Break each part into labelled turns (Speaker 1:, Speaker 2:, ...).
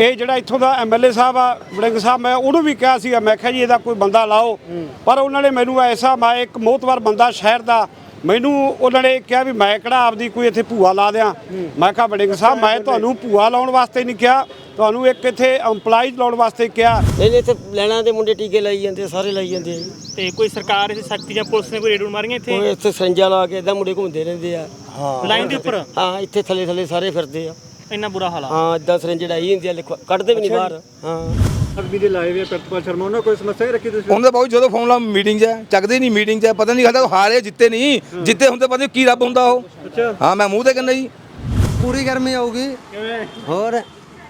Speaker 1: ਇਹ ਜਿਹੜਾ ਇੱਥੋਂ ਦਾ ਐਮਐਲਏ ਸਾਹਿਬ ਆ ਵੜਿੰਗ ਸਾਹਿਬ ਮੈਂ ਉਹਨੂੰ ਵੀ ਕਿਹਾ ਸੀਗਾ ਮੈਂ ਕਿਹਾ ਜੀ ਇਹਦਾ ਕੋਈ ਬੰਦਾ ਲਾਓ। ਪਰ ਉਹਨਾਂ ਨੇ ਮੈਨੂੰ ਐਸਾ ਮੈਂ ਇੱਕ ਮੋਤਵਰ ਬੰਦਾ ਸ਼ਹਿਰ ਦਾ ਮੈਨੂੰ ਉਹਨਾਂ ਨੇ ਕਿਹਾ ਵੀ ਮੈਂ ਕਿਹੜਾ ਆਪਦੀ ਕੋਈ ਇੱਥੇ ਭੂਆ ਲਾ ਦਿਆਂ। ਮੈਂ ਕਿਹਾ ਵੜਿੰਗ ਸਾਹਿਬ ਮੈਂ ਤੁਹਾਨੂੰ ਭੂਆ ਲਾਉਣ ਵਾਸਤੇ ਨਹੀਂ ਕਿਹਾ ਤੁਹਾਨੂੰ ਇੱਕ ਇੱਥੇ EMPLOYEES ਲਾਉਣ ਵਾਸਤੇ ਕਿਹਾ।
Speaker 2: ਨਹੀਂ ਨਹੀਂ ਇੱਥੇ ਲੈਣਾ ਦੇ ਮੁੰਡੇ ਟੀਕੇ ਲਾਈ ਜਾਂਦੇ ਸਾਰੇ ਲਾਈ ਜਾਂਦੇ ਆ ਜੀ।
Speaker 3: ਤੇ ਕੋਈ ਸਰਕਾਰ ਇਸ ਸਖਤੀ ਜਾਂ ਪੁਲਿਸ ਨੇ ਕੋਈ ਰੇਡ ਮਾਰੀਆਂ ਇੱਥੇ?
Speaker 2: ਉਹ ਇੱਥੇ ਸੰਜਾ ਲਾ ਕੇ ਇਦਾਂ ਮੁੰਡੇ ਘੁੰਮਦੇ ਰਹਿੰਦੇ ਆ।
Speaker 3: ਲਾਈਨ ਦੇ ਉੱਪਰ?
Speaker 2: ਹਾਂ ਇੱਥੇ ਥੱਲੇ ਥੱਲੇ ਸਾਰੇ ਫਿਰਦੇ ਆ।
Speaker 3: ਇੰਨਾ ਬੁਰਾ ਹਾਲ ਆ।
Speaker 2: ਹਾਂ ਇਦਾਂ ਸਰੰਜ ਡਾਈ ਹੁੰਦੀ ਆ ਲਿਖਵਾ ਕੱਢਦੇ ਵੀ ਨਹੀਂ ਬਾਹਰ। ਹਾਂ।
Speaker 4: ਅਗਨੀ ਦੇ ਲਾਏ ਹੋਏ ਪ੍ਰਿਤਪਾਲ ਸ਼ਰਮਾ ਉਹਨਾਂ ਕੋਈ ਸਮੱਸਿਆ ਹੀ ਰੱਖੀ ਤੁਸੀਂ?
Speaker 5: ਉਹਨਾਂ ਦਾ ਬਹੁਤ ਜਦੋਂ ਫੋਨ ਲਾ ਮੀਟਿੰਗ 'ਚ ਹੈ, ਚੱਕਦੇ ਨਹੀਂ ਮੀਟਿੰਗ 'ਚ ਹੈ, ਪਤਾ ਨਹੀਂ ਖਾਦਾ ਹਾਰੇ ਜਿੱਤੇ ਨਹੀਂ। ਜਿੱਤੇ ਹੁੰਦੇ ਪਤਾ ਨਹੀਂ ਕੀ ਰੱਬ ਹੁੰਦਾ ਉਹ।
Speaker 4: ਅੱਛਾ।
Speaker 5: ਹਾਂ ਮੈਂ ਮੂੰਹ ਤੇ ਕਹਿੰਦਾ ਜੀ।
Speaker 6: ਪੂਰੀ ਗਰਮੀ ਆਊਗੀ।
Speaker 4: ਕਿਵੇਂ?
Speaker 6: ਹੋਰ?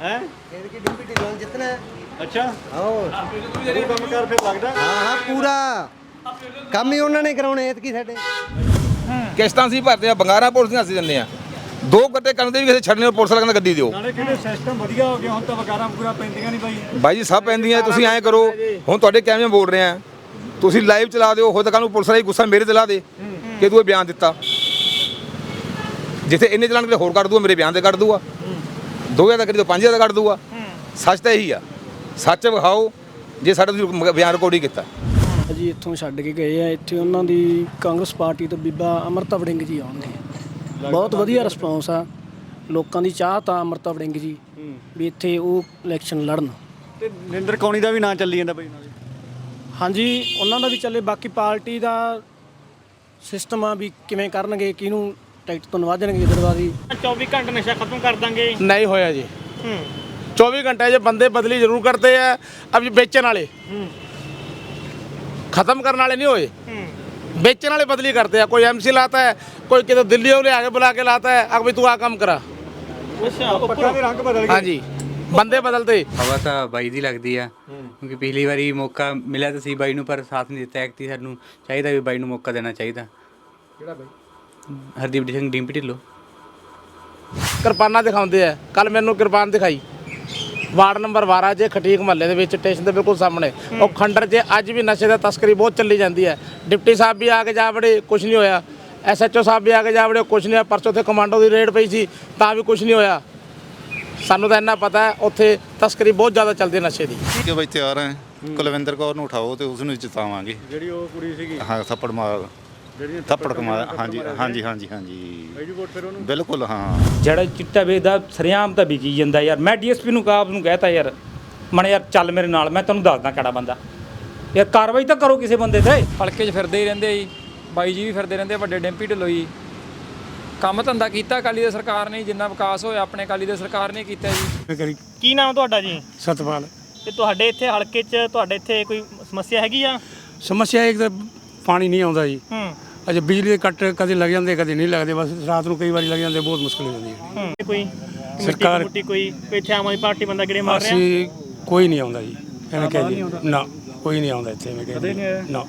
Speaker 4: ਹੈ?
Speaker 6: ਫਿਰ ਕੀ ਡਿਪਟੀ ਲੋਨ ਜਿੱਤਣਾ ਹੈ।
Speaker 4: ਅੱਛਾ।
Speaker 6: ਹੋਰ?
Speaker 4: ਉਹ ਕੰਮ ਕਰ ਫਿਰ ਲੱਗਦਾ।
Speaker 6: ਹਾਂ ਹਾਂ ਪੂਰਾ। ਕੰਮ ਹੀ ਉਹਨਾਂ ਨੇ ਕਰਾਉਣੇ ਐਤਕੀ ਸਾਡੇ।
Speaker 5: ਕਿਸ਼ਤਾਂ ਸੀ ਭਰਦੇ ਆ ਬੰਗਾਰਾ ਪੁਲਿਸ ਅਸੀਂ ਦਿੰਦੇ ਆ। ਦੋ ਗੱਡੇ ਕਰਨ ਦੇ ਵੀ ਕਿਸੇ ਛੱਡਣੇ ਪੁਲਿਸ ਵਾਲਾ ਕਹਿੰਦਾ ਗੱਡੀ ਦਿਓ।
Speaker 4: ਨਾਲੇ ਕਿਹੜੇ ਸਿਸਟਮ ਵਧੀਆ ਹੋ ਗਿਆ ਹੁਣ ਤਾਂ ਵਕਾਰਾਂ ਵਕੂਰਾ ਪੈਂਦੀਆਂ ਨਹੀਂ ਬਾਈ।
Speaker 5: ਬਾਈ ਜੀ ਸਭ ਪੈਂਦੀਆਂ ਤੁਸੀਂ ਐਂ ਕਰੋ ਹੁਣ ਤੁਹਾਡੇ ਕਿਵੇਂ ਬੋਲ ਰਹੇ ਆ। ਤੁਸੀਂ ਲਾਈਵ ਚਲਾ ਦਿਓ ਹੋ ਤਾਂ ਨੂੰ ਪੁਲਿਸ ਵਾਲਾ ਗੁੱਸਾ ਮੇਰੇ ਤੇ ਲਾ ਦੇ ਕਿ ਤੂੰ ਇਹ ਬਿਆਨ ਦਿੱਤਾ। ਜਿੱਥੇ ਇੰਨੇ ਚਲਾਨ ਕਿਤੇ ਹੋਰ ਕੱਢ ਦੂਆ ਮੇਰੇ ਬਿਆਨ ਤੇ ਕੱਢ ਦੂਆ 2000 ਦਾ ਕਰੀ ਤਾਂ 5000 ਦਾ ਕੱਢ ਦੂਆ ਸੱਚ ਤਾਂ ਇਹੀ ਆ। ਸੱਚ ਵਿਖਾਓ ਜੇ ਸਾਡਾ ਤੁਸੀਂ ਬਿਆਨ ਰਿਕਾਰਡ ਹੀ ਕੀਤਾ।
Speaker 7: ਜੀ ਇੱਥੋਂ ਛੱਡ ਕੇ ਗਏ ਆ ਇੱਥੇ ਉਹਨਾਂ ਦੀ ਕਾਂਗਰਸ ਪਾਰਟੀ ਤੋਂ ਬੀਬਾ ਅਮਰਤਾ ਵੜਿੰਗ ਜੀ ਆਉਣਗੇ। ਬਹੁਤ ਵਧੀਆ ਰਿਸਪੌਂਸ ਆ। ਲੋਕਾਂ ਦੀ ਚਾਹ ਤਾਂ ਅਮਰਤਾ ਵੜਿੰਗ ਜੀ ਵੀ ਇੱਥੇ ਉਹ ਇਲੈਕਸ਼ਨ ਲੜਨ।
Speaker 4: ਤੇ ਨਿੰਦਰ ਕੌਣੀ ਦਾ ਵੀ ਨਾਂ ਚੱਲੀ ਜਾਂਦਾ ਬਈ
Speaker 7: ਹਾਂਜੀ ਉਹਨਾਂ ਦਾ ਵੀ ਚੱਲੇ। ਬਾਕੀ ਪਾਰਟੀ ਦਾ ਸਿਸਟਮ ਆ ਵੀ ਕਿਵੇਂ ਕਰਨਗੇ ਕਿਹਨੂੰ ਟਿਕਟ ਤੋਂ ਨਵਾਜਣਗੇ ਦਰਵਾਜ਼ੀ
Speaker 3: 24 ਘੰਟੇ ਨਸ਼ਾ ਖਤਮ ਕਰ ਦਾਂਗੇ।
Speaker 8: ਨਹੀਂ ਹੋਇਆ
Speaker 3: ਜੀ।
Speaker 8: 24 ਘੰਟੇ ਜੇ ਬੰਦੇ ਬਦਲੀ ਜ਼ਰੂਰ ਕਰਦੇ ਆ
Speaker 3: ਅਬ
Speaker 8: ਵੇਚਣ ਵਾਲੇ। ਖਤਮ ਕਰਨ ਵਾਲੇ ਨਹੀਂ ਹੋਏ। ਵੇਚਣ ਵਾਲੇ ਬਦਲੀ ਕਰਦੇ ਆ ਕੋਈ ਐਮਸੀ ਲਾਤਾ ਹੈ ਕੋਈ ਕਿਤੇ ਦਿੱਲੀੋਂ ਲਿਆ ਕੇ ਬੁਲਾ ਕੇ ਲਾਤਾ
Speaker 3: ਹੈ
Speaker 4: ਆ ਵੀ ਤੂੰ ਆ
Speaker 8: ਕੰਮ
Speaker 4: ਕਰਾ।
Speaker 8: ਹਾਂਜੀ ਬੰਦੇ ਬਦਲਦੇ।
Speaker 9: ਹਵਾ ਤਾਂ ਬਾਈ ਦੀ ਲੱਗਦੀ ਆ ਕਿਉਂਕਿ ਪਿਛਲੀ ਵਾਰੀ ਮੌਕਾ ਮਿਲਿਆ ਤਾਂ ਸੀ ਬਾਈ ਨੂੰ ਪਰ ਸਾਥ ਨਹੀਂ ਦਿੱਤਾ ਐਕਤੀ ਸਾਨੂੰ ਚਾਹੀਦਾ ਵੀ ਬਾਈ ਨੂੰ ਮੌਕਾ ਦੇਣਾ ਚਾਹੀਦਾ। ਕਿਹੜਾ ਬਾਈ? ਹਰਦੀਪ ਸਿੰਘ ਡਿੰਪੀ ਢਿੱਲੋ।
Speaker 8: ਕਿਰਪਾਨਾਂ ਦਿਖਾਉਂਦੇ ਆ। ਕੱਲ ਮੈਨੂੰ ਕਿਰਪਾਨ ਦਿਖਾਈ। ਵਾਰਡ ਨੰਬਰ 12 ਜੇ ਖਟੀਕ ਮਹੱਲੇ ਦੇ ਵਿੱਚ ਸਟੇਸ਼ਨ ਦੇ ਬਿਲਕੁਲ ਸਾਹਮਣੇ। ਉਹ ਖੰਡਰ 'ਚ ਅੱਜ ਵੀ ਨਸ਼ੇ ਦਾ ਤਸਕਰੀ ਬਹੁਤ ਚੱਲੀ ਜਾਂਦੀ ਹੈ। ਡਿਪਟੀ ਸਾਹਿਬ ਵੀ ਆ ਕੇ ਜਾ ਵੜੇ ਕੁਝ ਨਹੀਂ ਹੋਇਆ। ਐਸਐਚਓ ਸਾਹਿਬ ਵੀ ਆ ਕੇ ਜਾ ਵੜੇ ਕੁਝ ਨਹੀਂ ਹੋਇਆ। ਪਰਸੋਂ ਤੇ ਕਮਾਂਡੋ ਦੀ ਰੇਡ ਪਈ ਸੀ ਤਾਂ ਵੀ ਕੁਝ ਨਹੀਂ ਹੋਇਆ। ਸਾਨੂੰ ਤਾਂ ਇੰਨਾ ਪਤਾ ਹੈ ਉੱਥੇ ਤਸਕਰੀ ਬਹੁਤ ਜ਼ਿਆਦਾ ਚੱਲਦੀ ਹੈ ਨਸ਼ੇ ਦੀ।
Speaker 10: ਠੀਕ ਹੈ ਬਾਈ ਤਿਆਰ ਹੈ। ਕੁਲਵਿੰਦਰ ਕੌਰ ਨੂੰ ਉਠਾਓ ਤੇ ਉਸ ਨੂੰ ਜਿਤਾਵਾਂਗੇ।
Speaker 4: ਜਿਹੜੀ ਉਹ ਕੁੜੀ ਸੀਗੀ।
Speaker 10: ਹਾਂ ਥੱਪੜ ਮਾਰ। ਥੱਪੜ ਕਮਾ ਹਾਂਜੀ ਹਾਂਜੀ ਹਾਂਜੀ ਹਾਂਜੀ।
Speaker 4: ਫਿਰ ਉਹਨੂੰ?
Speaker 10: ਬਿਲਕੁਲ ਹਾਂ।
Speaker 11: ਜਿਹੜਾ ਚਿੱਟਾ ਵੇਚਦਾ ਸਰਿਆਮ ਤਾਂ ਵਿਕੀ ਜਾਂਦਾ ਯਾਰ। ਮੈਂ ਡੀਐਸਪੀ ਨੂੰ ਕਾਬ ਨੂੰ ਕਹਿਤਾ ਯਾਰ। ਮਨ ਯਾਰ ਚੱਲ ਮੇਰੇ ਨਾਲ ਮੈਂ ਤੈਨੂੰ ਦੱਸਦਾ ਕਿਹੜਾ ਬੰਦਾ। ਯਾਰ ਕਾਰਵਾਈ ਤਾਂ ਕਰੋ ਕਿਸੇ ਬੰਦੇ ਤੇ।
Speaker 12: ਹਲਕੇ 'ਚ ਫਿਰਦੇ ਹੀ ਰਹਿੰਦੇ ਜੀ। ਬਾਈ ਜੀ ਵੀ ਫਿਰਦੇ ਰਹਿੰਦੇ ਆ, ਵੱਡੇ ਡੈਂਪੀ ਢਿੱਲੋਂ ਜੀ ਕੰਮ ਧੰਦਾ ਕੀਤਾ ਅਕਾਲੀ ਦੇ ਸਰਕਾਰ ਨੇ ਜਿੰਨਾ ਵਿਕਾਸ ਹੋਇਆ ਆਪਣੇ ਅਕਾਲੀ ਦੇ ਸਰਕਾਰ ਨੇ ਕੀਤਾ ਜੀ।
Speaker 3: ਕੀ ਨਾਮ ਤੁਹਾਡਾ ਜੀ?
Speaker 7: ਸਤਪਾਲ।
Speaker 3: ਤੇ ਤੁਹਾਡੇ ਇੱਥੇ ਹਲਕੇ 'ਚ ਤੁਹਾਡੇ ਇੱਥੇ ਕੋਈ ਸਮੱਸਿਆ ਹੈਗੀ ਆ?
Speaker 7: ਸਮੱਸਿਆ ਇੱਕ ਤਾਂ ਪਾਣੀ ਨਹੀਂ ਆਉਂਦਾ ਜੀ।
Speaker 3: ਹੂੰ।
Speaker 7: ਅਜੇ ਬਿਜਲੀ ਦੇ ਕੱਟ ਕਦੇ ਲੱਗ ਜਾਂਦੇ ਕਦੇ ਨਹੀਂ ਲੱਗਦੇ ਬਸ ਰਾਤ ਨੂੰ ਕਈ ਵਾਰੀ ਲੱਗ ਜਾਂਦੇ ਬਹੁਤ ਮੁਸ਼ਕਲ ਹੋ ਜਾਂਦੀ ਹੈ।
Speaker 3: ਹੂੰ। ਕੋਈ
Speaker 7: ਸਰਕਾਰ-
Speaker 3: ਮੁੱਟੀ ਕੋਈ ਕੋਈ ਇੱਥੇ ਆਮ ਆਦਮੀ ਪਾਰਟੀ ਬੰਦਾ ਕਿਹੜੇ ਮਾਰ ਰਿਹਾ?
Speaker 7: ਅਸੀਂ ਕੋਈ ਨਹੀਂ ਆਉਂਦਾ ਜੀ ਐਵੇਂ ਕਹਿ ਜੀ ਨਾ ਕੋਈ ਨਹੀਂ ਆਉਂਦਾ ਇੱਥੇ ਐਵੇਂ
Speaker 4: ਨਹੀਂ ਆਇਆ?
Speaker 7: ਨਾ।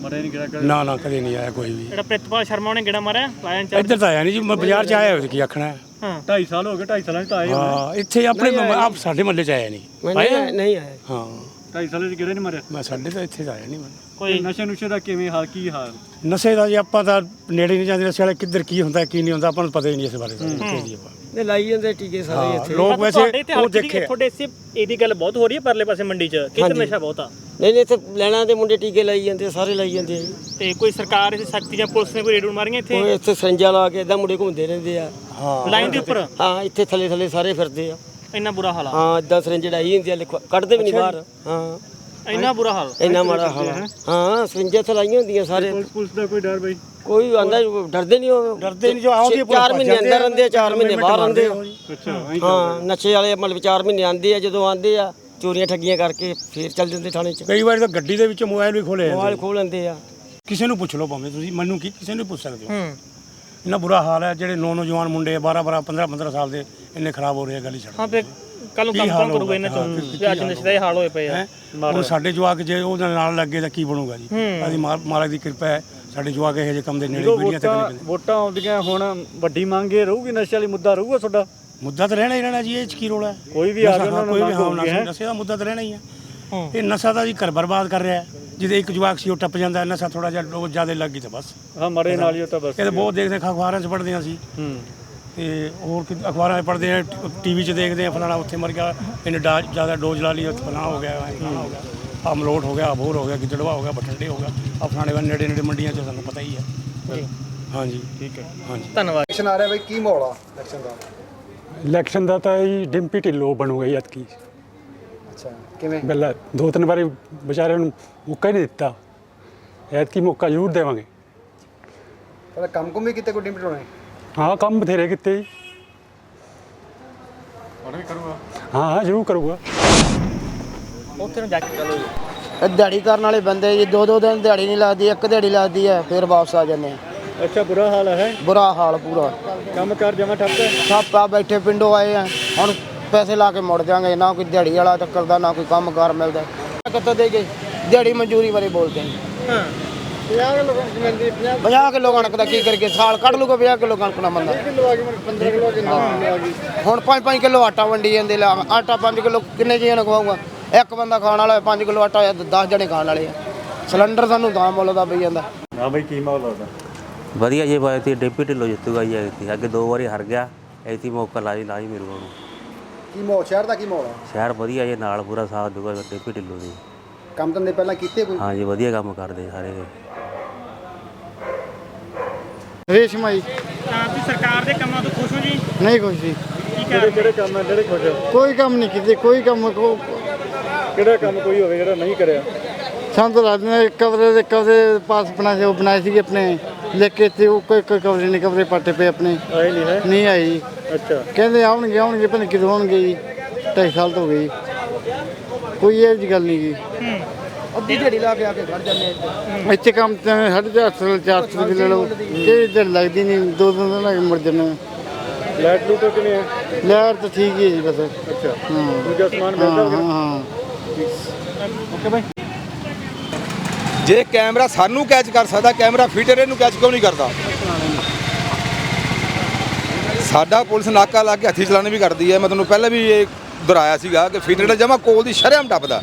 Speaker 4: ਮਰੇ ਨਹੀਂ ਕਿਹੜਾ
Speaker 7: ਨਾ ਨਾ ਕਦੇ ਨਹੀਂ ਆਇਆ ਕੋਈ ਵੀ।
Speaker 3: ਜਿਹੜਾ ਪ੍ਰਿਤਪਾਲ ਸ਼ਰਮਾ ਉਹਨੇ ਕਿਹੜਾ ਮਾਰਿਆ? ਲਾਇਨ ਚਾਰ
Speaker 7: ਇੱਧਰ ਤਾਂ ਆਇਆ ਨਹੀਂ ਜੀ ਮੈਂ ਬਾਜ਼ਾਰ ਚ ਆਇਆ ਹੋਇਆ ਸੀ ਕੀ ਆਖਣਾ ਹੈ।
Speaker 3: ਹਾਂ।
Speaker 4: 2.5 ਸਾਲ ਹੋ ਗਏ 2.5 ਸਾਲਾਂ ਚ ਤਾਂ ਆਏ
Speaker 7: ਹਾਂ ਇੱਥੇ ਆਪਣੇ ਆਪ ਸਾਡੇ ਮਹੱਲੇ ਚ ਆਇਆ ਨਹੀਂ।
Speaker 2: ਮੈਂ ਨਹੀਂ ਆਇਆ- ਨਹੀਂ ਆਇਆ।
Speaker 7: ਹਾਂ।
Speaker 4: 2.5 ਸਾਲਾਂ ਚ ਕਿਹੜੇ ਨਹੀਂ ਮਰਿਆ?
Speaker 7: ਮੈਂ ਸਾਡੇ ਤਾਂ ਇੱਥੇ ਤਾਂ ਆਇਆ ਨਹੀਂ ਮੈਂ।
Speaker 3: ਕੋਈ
Speaker 4: ਨਸ਼ੇ ਨੁਸ਼ੇ ਦਾ ਕਿਵੇਂ ਹਾਲ ਕੀ ਹਾਲ?
Speaker 7: ਨਸ਼ੇ ਦਾ ਜੀ ਆਪਾਂ ਤਾਂ ਨੇੜੇ ਨਹੀਂ ਜਾਂਦੇ ਨਸ਼ੇ ਵਾਲੇ ਕਿੱਧਰ ਕੀ ਹੁੰਦਾ ਕੀ ਨਹੀਂ ਹੁੰਦਾ ਆਪਾਂ ਨੂੰ ਪਤਾ ਹੀ ਨਹੀਂ ਇਸ ਬਾਰੇ ਤਾਂ ਕੀ ਜੀ ਆਪਾਂ।
Speaker 2: ਨੇ ਲਾਈ ਜਾਂਦੇ ਟੀਕੇ ਸਾਰੇ ਇੱਥੇ।
Speaker 7: ਲੋਕ ਵੈਸੇ ਉਹ ਦੇਖੇ।
Speaker 3: ਤੁਹਾਡੇ ਇਸੇ ਇਹਦੀ ਗੱਲ ਬਹੁਤ ਹੋ ਰਹੀ ਹੈ ਪਰਲੇ ਪਾਸੇ ਮੰਡੀ 'ਚ ਕਿੱਧਰ। ਨਸ਼ਾ ਬਹੁਤ ਆ?
Speaker 2: ਨਹੀਂ ਨਹੀਂ ਇੱਥੇ ਲੈਣਾ ਦੇ ਮੁੰਡੇ ਟੀਕੇ ਲਾਈ ਜਾਂਦੇ ਆ, ਸਾਰੇ ਲਾਈ ਜਾਂਦੇ
Speaker 3: ਤੇ ਕੋਈ ਸਰਕਾਰ ਇਸ ਸਖਤੀ ਜਾਂ ਪੁਲਿਸ ਨੇ ਕੋਈ ਰੇਡ ਮਾਰੀਆਂ ਇੱਥੇ?
Speaker 2: ਉਹ ਇੱਥੇ ਸੰਜਾ ਲਾ ਕੇ ਇਦਾਂ ਮੁੰਡੇ ਘੁੰਮਦੇ ਰਹਿੰਦੇ ਆ।
Speaker 3: ਲਾਈਨ ਦੇ ਉੱਪਰ?
Speaker 2: ਹਾਂ ਇੱਥੇ ਥੱਲੇ ਥੱਲੇ ਸਾਰੇ ਫਿਰਦੇ ਆ।
Speaker 3: ਇੰਨਾ ਬੁਰਾ ਹਾਲ ਆ।
Speaker 2: ਹਾਂ ਇਦਾਂ ਸਰੰਜ ਡਾਈ ਹੁੰਦੀ ਆ ਲਿਖਵਾ ਕੱਢਦੇ ਵੀ ਨਹੀਂ ਬਾਹਰ। ਹਾਂ।
Speaker 3: ਇੰਨਾ ਬੁਰਾ ਹਾਲ।
Speaker 2: ਇੰਨਾ ਮਾੜਾ ਹਾਲ ਆ। ਹਾਂ ਸਰਿੰਜਾਂ ਤੇ ਲਾਈਆਂ ਹੁੰਦੀਆਂ ਸਾਰੇ।
Speaker 4: ਪੁਲਿਸ ਪੁਲਿਸ ਦਾ ਕੋਈ ਡਰ ਬਾਈ?
Speaker 2: ਕੋਈ ਆਂਦਾ ਡਰਦੇ ਨਹੀਂ ਉਹ।
Speaker 7: ਡਰਦੇ ਨਹੀਂ ਜੋ ਆਉਂਦੀ
Speaker 2: ਛੇ- ਚਾਰ ਮਹੀਨੇ ਅੰਦਰ ਰਹਿੰਦੇ ਆ 4 ਮਹੀਨੇ ਬਾਹਰ ਰਹਿੰਦੇ ਆ।
Speaker 4: ਅੱਛਾ
Speaker 2: ਹਾਂ ਨਸ਼ੇ ਵਾਲੇ ਮਤਲਬ 4 ਮਹੀਨੇ ਆਂਦੇ ਆ ਜਦੋਂ ਆਂਦੇ ਆ ਚੋਰੀਆਂ ਠੱਗੀਆਂ ਕਰਕੇ ਫੇਰ ਚੱਲ ਜਾਂਦੇ ਥਾਣੇ 'ਚ।
Speaker 7: ਕਈ ਵਾਰੀ ਤਾਂ ਗੱਡੀ ਦੇ ਵਿੱਚ ਮੋਬਾਈਲ ਵੀ ਖੋਲੇ
Speaker 2: ਮੋਬਾਈਲ ਖੋਲ ਲੈਂਦੇ ਆ।
Speaker 7: ਕਿਸੇ ਨੂੰ ਪੁੱਛ ਲਓ ਭਾਵੇਂ ਤੁਸੀਂ ਮੈਨੂੰ ਕੀ ਕਿਸੇ ਨੂੰ ਵੀ ਪੁੱਛ ਸਕਦੇ ਹੋ।
Speaker 3: ਹੂੰ।
Speaker 7: ਇੰਨਾ ਬੁਰਾ ਹਾਲ ਹੈ ਜਿਹੜੇ ਨੌ ਨੌਜਵਾਨ ਮੁੰਡੇ 12 12 15 15 ਸਾਲ ਦੇ ਇੰਨੇ ਖਰਾਬ ਹੋ ਰਹੇ ਆ ਗਲੀ ਛੱਡ
Speaker 3: ਹਾਂ ਫਿਰ ਕੱਲ ਨੂੰ
Speaker 7: ਕੀ
Speaker 3: ਕੰਮ
Speaker 7: ਹਾਲ
Speaker 3: ਕੌਣ ਕਰੂਗਾ? ਇਹਨਾਂ ਚੋਂ? ਵੀ ਅੱਜ ਨਸ਼ੇ ਦਾ ਇਹ ਹਾਲ ਹੋਏ ਪਏ ਆ।
Speaker 7: ਹੈ? ਹੁਣ ਸਾਡੇ ਜਵਾਕ ਜੇ ਉਹਦੇ ਨਾਲ ਲੱਗੇ ਤਾਂ ਕੀ ਬਣੂਗਾ ਜੀ? ਆਦੀ ਮਾਲਕ ਦੀ ਕਿਰਪਾ ਹੈ ਸਾਡੇ ਜਵਾਕ ਇਹੋ ਜਿਹੇ ਕੰਮ ਦੇ ਨੇੜੇ ਪੀੜੀਆਂ ਤੱਕ ਨਹੀਂ ਪੈਂਦੇ
Speaker 4: ਵੋਟਾਂ ਆਉਂਦੀਆਂ ਹੁਣ ਵੱਡੀ ਮੰਗ ਇਹ ਰਹੂਗੀ ਨਸ਼ੇ ਵਾਲੀ ਮੁੱਦਾ ਰਹੂਗਾ ਤੁਹਾਡਾ?
Speaker 7: ਮੁੱਦਾ ਤਾਂ ਰਹਿਣਾ ਹੀ ਰਹਿਣਾ ਜੀ ਇਹ ਚ ਕੀ ਰੋਲਾ ਹੈ?
Speaker 4: ਕੋਈ ਵੀ ਆ ਨੂੰ
Speaker 7: ਕੋਈ ਵੀ ਹਾਂ ਨਸ਼ਾ ਦਾ ਮੁੱਦਾ ਤਾਂ ਰਹਿਣਾ ਹੀ ਹੈ। ਇਹ ਨਸ਼ਾ ਦਾ ਜੀ ਘਰ ਬਰਬਾਦ ਕਰ ਰਿਹਾ ਜਿਹਦੇ ਇੱਕ ਜਵਾਕ ਸੀ ਉਹ ਟੱਪ ਜਾਂਦਾ ਨਸ਼ਾ ਥੋੜਾ ਜਿਹਾ ਉਹ ਜ਼ਿਆਦਾ ਲੱਗ ਗਈ ਤਾਂ ਬਸ।
Speaker 4: ਹਾਂ ਮਰੇ ਨਾਲ ਹੀ ਉਹ ਤਾਂ ਬਸ
Speaker 7: ਇਹ ਬਹੁਤ ਦੇਖਦੇ ਅਖਬਾਰਾਂ 'ਚ ਪੜ੍ਹਦੇ ਹਾਂ ਅਸੀਂ।
Speaker 4: ਹੂੰ।
Speaker 1: ਤੇ ਹੋਰ ਕਿ- ਅਖਬਾਰਾਂ 'ਚ ਪੜ੍ਹਦੇ ਆ ਟੀਵੀ 'ਚ ਦੇਖਦੇ ਆ ਫਲਾਣਾ ਉੱਥੇ ਮਰ ਗਿਆ ਇਹਨੇ ਡਾ ਜ਼ਿਆਦਾ ਡੋਜ਼ ਲਾ ਲਈ ਉੱਥੇ ਫਲਾਣਾ ਹੋ ਗਿਆ ਐਂ ਫਲਾਣਾ ਹੋ ਗਿਆ ਅਮਲੋਟ ਹੋ ਗਿਆ ਅਬੋਰ ਹੋ ਗਿਆ ਗਿੱਦੜਵਾ ਹੋ ਗਿਆ ਬਠਿੰਡੇ ਹੋ ਗਿਆ ਆ ਫਲਾਣੇ ਵਾ ਨੇੜੇ ਨੇੜੇ ਮੰਡੀਆਂ 'ਚ ਤੁਹਾਨੂੰ ਪਤਾ ਹੀ ਹੈ ਹਾਂਜੀ। ਠੀਕ ਹੈ। ਹਾਂਜੀ।
Speaker 3: ਧੰਨਵਾਦ।
Speaker 6: ਇਲੈਕਸ਼ਨ ਆ ਰਿਹਾ ਬਈ ਕੀ ਮਾਹੌਲ ਆ ਇਲੈਕਸ਼ਨ ਦਾ?
Speaker 4: ਇਲੈਕਸ਼ਨ ਦਾ ਤਾਂ ਜੀ ਡਿੰਪੀ ਢਿੱਲੋਂ ਬਣੂਗਾ ਜੀ ਐਤਕੀ।
Speaker 6: ਅੱਛਾ ਕਿਵੇਂ?
Speaker 4: ਪਹਿਲਾਂ ਦੋ ਤਿੰਨ ਵਾਰੀ ਵਿਚਾਰੇ ਨੂੰ ਮੌਕਾ ਹੀ ਨਹੀਂ ਦਿੱਤਾ। ਐਤਕੀ ਮੌਕਾ ਜ਼ਰੂਰ ਦੇਵਾਂਗੇ।
Speaker 6: ਪਹਿਲਾਂ ਕੰਮ ਕੁਮ ਵੀ ਕਿਤੇ ਕੋਈ ਡਿੰਪਟ ਹੋਣਾ
Speaker 4: ਹਾਂ ਕੰਮ ਬਥੇਰੇ ਕੀਤੇ ਜੀ। ਹਾਂ ਹਾਂ ਜ਼ਰੂਰ ਕਰੂਗਾ।
Speaker 3: ਉੱਥੇ ਨੂੰ ਜਾ ਕੇ
Speaker 8: ਇਹ ਦਿਹਾੜੀ ਕਰਨ ਵਾਲੇ ਬੰਦੇ ਜੀ ਦੋ ਦੋ ਦਿਨ ਦਿਹਾੜੀ ਨਹੀਂ ਲੱਗਦੀ ਇੱਕ ਦਿਹਾੜੀ ਲੱਗਦੀ ਹੈ ਫਿਰ ਵਾਪਸ ਆ ਜਾਂਦੇ ਆ
Speaker 4: ਅੱਛਾ ਬੁਰਾ ਹਾਲ ਹੈ।
Speaker 8: ਬੁਰਾ ਹਾਲ ਪੂਰਾ।
Speaker 4: ਕੰਮ ਕਰ ਜਮਾ ਠੱਪ ਹੈ?
Speaker 8: ਸਭ ਆ ਬੈਠੇ ਪਿੰਡੋਂ ਆਏ ਆ। ਹੁਣ ਪੈਸੇ ਲਾ ਕੇ ਮੁੜ ਜਾਾਂਗੇ ਨਾ ਕੋਈ ਦਿਹਾੜੀ ਵਾਲਾ ਟੱਕਰਦਾ ਨਾ ਕੋਈ ਕੰਮ ਕਾਰ ਮਿਲਦਾ। ਕਿੱਥੋਂ ਦੇ ਗਏ? ਦਿਹਾੜੀ ਮਨਜ਼ੂਰੀ ਬਾਰੇ ਬੋਲਦੇ ਹਾਂ। 50 ਕਿਲੋ ਕਣਕ ਦਾ ਕੀ ਕਰਕੇ ਸਾਲ ਕੱਢ ਲੂਗਾ 50 ਕਿਲੋ ਕਣਕ ਨਾ ਬੰਦਾ। ਹੁਣ 5-5 ਕਿਲੋ ਆਟਾ ਵੰਡੀ ਜਾਂਦੇ ਲਾ ਆਟਾ 5 ਕਿਲੋ ਕਿੰਨੇ ਜੀਆਂ ਨੂੰ ਖਵਾਊਗਾ? ਇੱਕ ਬੰਦਾ ਖਾਣ ਵਾਲਾ 5 ਕਿਲੋ ਆਟਾ ਹੋਇਆ 10 ਜਣੇ ਖਾਣ ਵਾਲੇ ਆ। ਸਿਲੰਡਰ ਸਾਨੂੰ ਤਾਂ ਮੁੱਲ ਦਾ ਪਈ ਜਾਂਦਾ।
Speaker 4: ਹਾਂ ਬਈ ਕੀ ਮਾਹੌਲ ਲੱਗਦਾ
Speaker 2: ਵਧੀਆ ਜੇ ਬਾਈ ਤੇ ਡਿੰਪੀ ਢਿੱਲੋਂ ਜਿੱਤੂਗਾ ਜੀ ਐਤਕੀ ਅੱਗੇ ਦੋ ਵਾਰੀ ਹਾਰ ਗਿਆ ਐਤੀ ਮੌਕਾ ਲਾਈ ਲਾਈ ਮਿਲੂਗਾ ਉਹਨੂੰ
Speaker 6: ਕੀ ਮਾਹੌਲ ਸ਼ਹਿਰ ਦਾ ਕੀ ਮਾਹੌਲ ਆ?
Speaker 2: ਸ਼ਹਿਰ ਵਧੀਆ ਜੇ ਨਾਲ ਪੂਰਾ ਸਾਥ ਦੂਗਾ ਡਿੰਪੀ ਢਿੱਲੋਂ ਦੀ।
Speaker 6: ਕੰਮ ਧੰਦੇ ਪਹਿਲਾਂ ਕੀਤੇ ਕੋਈ?
Speaker 2: ਹਾਂ ਜੀ ਵਧੀਆ ਕੰਮ ਕਰਦੇ ਸਾਰੇ।
Speaker 6: ਰੇਸ਼ਮਾ ਜੀ।
Speaker 3: ਤਾਂ ਤੁਸੀਂ ਸਰਕਾਰ ਦੇ ਕੰਮਾਂ ਤੋਂ ਖੁਸ਼ ਹੋ ਜੀ?
Speaker 6: ਨਹੀਂ ਕੁਛ ਜੀ।
Speaker 3: ਕੀ ਕਰ
Speaker 4: ਕਿਹੜੇ ਕੰਮ ਹੈ ਜਿਹੜੇ ਖੁਸ਼ ਹੋ?
Speaker 6: ਕੋਈ ਕੰਮ ਨਹੀਂ ਕੀਤੇ ਕੋਈ ਕੰਮ ਕੋ
Speaker 4: ਕਿਹੜਾ ਕੰਮ ਕੋਈ ਹੋਵੇ ਜਿਹੜਾ ਨਹੀਂ ਕਰਿਆ?
Speaker 6: ਸਾਨੂੰ ਤਾਂ ਲੱਗਦਾ ਹੈ ਕਵਰੇ ਦੇ ਕਵਰੇ ਪਾਸ ਬਣਾਏ ਉਹ ਬਣਾਏ ਸੀਗੇ ਆਪਣੇ ਲਿਖ ਕੇ ਤੇ ਉਹ ਕੋਈ ਕੋਈ ਕਵਰੇ ਨਹੀਂ ਕਵਰੇ ਪਾਟੇ ਪਏ ਆਪਣੇ।
Speaker 4: ਆਏ ਨਹੀਂ ਹੈ?
Speaker 6: ਨਹੀਂ ਆਈ ਜੀ।
Speaker 4: ਅੱਛਾ।
Speaker 6: ਕਹਿੰਦੇ ਆਉਣਗੇ ਆਉਣਗੇ ਪਤਾ ਨਹੀਂ ਕਿਦੋਂ ਆਉਣਗੇ ਜੀ। ਢਾਈ ਸਾਲ ਤੋਂ ਹੋ ਗਏ ਜੀ। ਕੋਈ ਇਹ ਜੀ ਗੱਲ ਨਹੀਂ ਜੀ।
Speaker 8: ਅੱਧੀ ਦਿਹਾੜੀ ਲਾ ਕੇ ਆ ਕੇ ਖੜ ਜਾਂਦੇ ਆ
Speaker 6: ਇੱਥੇ। ਕੰਮ ਤੇ ਸਾਢੇ ਚਾਰ ਸੌ ਚਾਰ ਸੌ ਰੁਪਏ ਲੈ ਲਓ। ਇਹ ਦਿਨ ਲੱਗਦੀ ਨਹੀਂ? ਦੋ ਦੋ ਦਿਨ ਲੱਗ
Speaker 4: ਕਿਵੇਂ ਹੈ
Speaker 6: ਤਾਂ ਠੀਕ ਹੀ ਹੈ ਜੀ ਬਸ।
Speaker 4: ਅੱਛਾ।
Speaker 6: ਹਾਂ।
Speaker 4: ਦੂਜਾ ਸਮਾਨ
Speaker 6: ਹਾਂ
Speaker 4: ਮਿਲਦਾ
Speaker 6: ਹਾਂ ਹਾਂ।
Speaker 5: ਜੇ ਕੈਮਰਾ ਸਾਨੂੰ ਕੈਚ ਕਰ ਸਕਦਾ ਕੈਮਰਾ ਫੀਟਰ ਇਹਨੂੰ ਕੈਚ ਕਿਉਂ ਨਹੀਂ ਕਰਦਾ? ਸਾਡਾ ਪੁਲਿਸ ਨਾਕਾ ਲਾ ਕੇ ਹੱਥੀ ਚਲਾਣੇ ਵੀ ਕਰਦੀ ਹੈ। ਮੈਂ ਤੁਹਾਨੂੰ ਪਹਿਲਾਂ ਵੀ ਇਹ ਦੁਹਰਾਇਆ ਸੀਗਾ ਕਿ ਫੀਟਰ ਜਮਾ ਕੋਲ ਦੀ ਸ਼ਰਮ ਟੱਪਦਾ।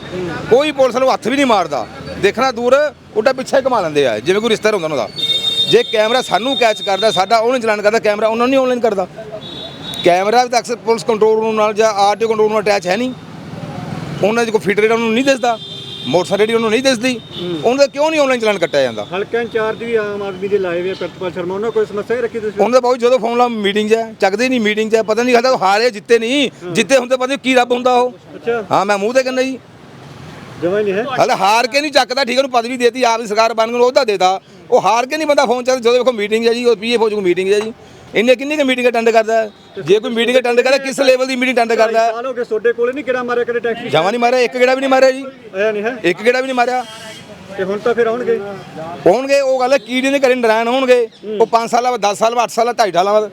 Speaker 5: ਕੋਈ ਪੁਲਿਸ ਨੂੰ ਹੱਥ ਵੀ ਨਹੀਂ ਮਾਰਦਾ। ਦੇਖਣਾ ਦੂਰ, ਉਲਟਾ ਪਿੱਛੇ ਘੁਮਾ ਲੈਂਦੇ ਆ ਜਿਵੇਂ ਕੋਈ ਰਿਸ਼ਤੇਦਾਰ ਹੁੰਦਾ ਉਹਨਾਂ ਦਾ ਜੇ ਕੈਮਰਾ ਸਾਨੂੰ ਕੈਚ ਕਰਦਾ, ਸਾਡਾ ਉਹਨੂੰ ਚਲਾਨ ਕਰਦਾ, ਕੈਮਰਾ ਉਹਨਾਂ ਨੂੰ ਨਹੀਂ ਆਨਲਾਈਨ ਕਰਦਾ। ਕੈਮਰਾ ਤਾਂ ਅਕਸਰ ਪੁਲਿਸ ਕੰਟਰੋਲ ਰੂਮ ਨਾਲ ਜਾਂ ਆਰਟੀਓ ਕੰਟਰੋਲ ਨਾਲ ਅਟੈਚ ਹੈ ਨਹੀਂ। ਉਹਨਾਂ ਦੇ ਕੋਈ ਫੀਟਰ ਉਹਨਾਂ ਨੂੰ ਨਹੀਂ ਦਿਸਦਾ। ਮੋਟਰਸਾਈਕਲ ਜਿਹੜੀ ਉਹਨੂੰ ਨਹੀਂ ਦਿਸਦੀ ਉਹਨਾਂ ਦਾ ਕਿਉਂ ਨਹੀਂ ਆਨਲਾਈਨ ਚਲਾਨ ਕੱਟਿਆ ਜਾਂਦਾ?
Speaker 4: ਹਲਕਾ ਇੰਚਾਰਜ ਵੀ ਆਮ ਆਦਮੀ ਦੇ ਲਾਏ ਹੋਏ ਆ, ਪ੍ਰਿਤਪਾਲ ਸ਼ਰਮਾ ਉਹਨਾਂ ਕੋਈ ਸਮੱਸਿਆ ਹੀ ਰੱਖੀ ਤੁਸੀਂ?
Speaker 5: ਉਹਨਾਂ ਦਾ ਬਹੁਤ ਜਦੋਂ ਫੋਨ ਲਾ ਮੀਟਿੰਗ 'ਚ ਹੈ ਚੱਕਦੇ ਨਹੀਂ ਮੀਟਿੰਗ 'ਚ ਹੈ, ਪਤਾ ਨਹੀਂ ਖਾਦਾ ਹਾਰੇ ਜਿੱਤੇ ਨਹੀਂ ਜਿੱਤੇ ਹੁੰਦੇ ਪਤਾ ਨਹੀਂ ਕੀ ਰੱਬ ਹੁੰਦਾ ਉਹ।
Speaker 4: ਅੱਛਾ।
Speaker 5: ਹਾਂ ਮੈਂ ਮੂੰਹ ਤੇ ਕਹਿੰਦਾ ਜੀ।
Speaker 4: ਜਮਾ ਹੀ ਨਹੀਂ ਹੈ।
Speaker 5: ਹਾਲੇ ਹਾਰ ਕੇ ਨਹੀਂ ਚੱਕਦਾ ਠੀਕ ਹੈ ਉਹਨੂੰ ਪਦਵੀ ਦੇਤੀ ਆਪ ਦੀ ਸਰਕਾਰ ਬਣ ਗਈ ਉਹਦਾ ਦੇਤਾ। ਉਹ ਹਾਰ ਕੇ ਨਹੀਂ ਬੰਦਾ ਫੋਨ ਚੱਲ ਜਦੋਂ ਵੇਖੋ ਮੀਟਿੰਗ ਹੈ ਜੀ ਉਹ ਪੀਏ ਫੌਜ ਨੂੰ ਮੀਟਿੰਗ ਹੈ ਜੀ। ਇੰਨੇ ਕਿੰਨੀ ਕੁ ਮੀਟਿੰਗ ਅਟੈਂਡ ਕਰਦਾ? ਜੇ ਕੋਈ ਮੀਟਿੰਗ ਅਟੈਂਡ ਕਰਦਾ ਕਿਸ ਲੈਵਲ ਦੀ ਮੀਟਿੰਗ ਅਟੈਂਡ ਕਰਦਾ?
Speaker 4: ਸਾਲ ਹੋ ਗਏ ਤੁਹਾਡੇ ਕੋਲੇ ਨਹੀਂ ਕਿਹੜਾ ਮਾਰਿਆ ਕਦੇ ਟੈਕਸੀ
Speaker 5: ਜਮਾਂ ਨਹੀਂ ਮਾਰਿਆ ਇੱਕ ਗੇੜਾ ਵੀ ਨਹੀਂ ਮਾਰਿਆ ਜੀ?
Speaker 4: ਆਇਆ ਨਹੀਂ ਹੈ।
Speaker 5: ਇੱਕ ਗੇੜਾ ਵੀ ਨਹੀਂ ਮਾਰਿਆ।
Speaker 4: ਤੇ ਹੁਣ ਤਾਂ ਫਿਰ ਆਉਣਗੇ।
Speaker 5: ਹੋਣਗੇ ਉਹ ਗੱਲ ਹੈ ਕੀੜੇ ਨੇ ਕਰੇ ਨਰਾਇਣ ਹੋਣਗੇ। ਉਹ 5 ਸਾਲਾਂ ਬਾਅਦ 10 ਸਾਲ ਬਾਅਦ 8 ਸਾਲ ਬਾਅਦ 2.5 ਸਾਲਾਂ ਬਾਅਦ।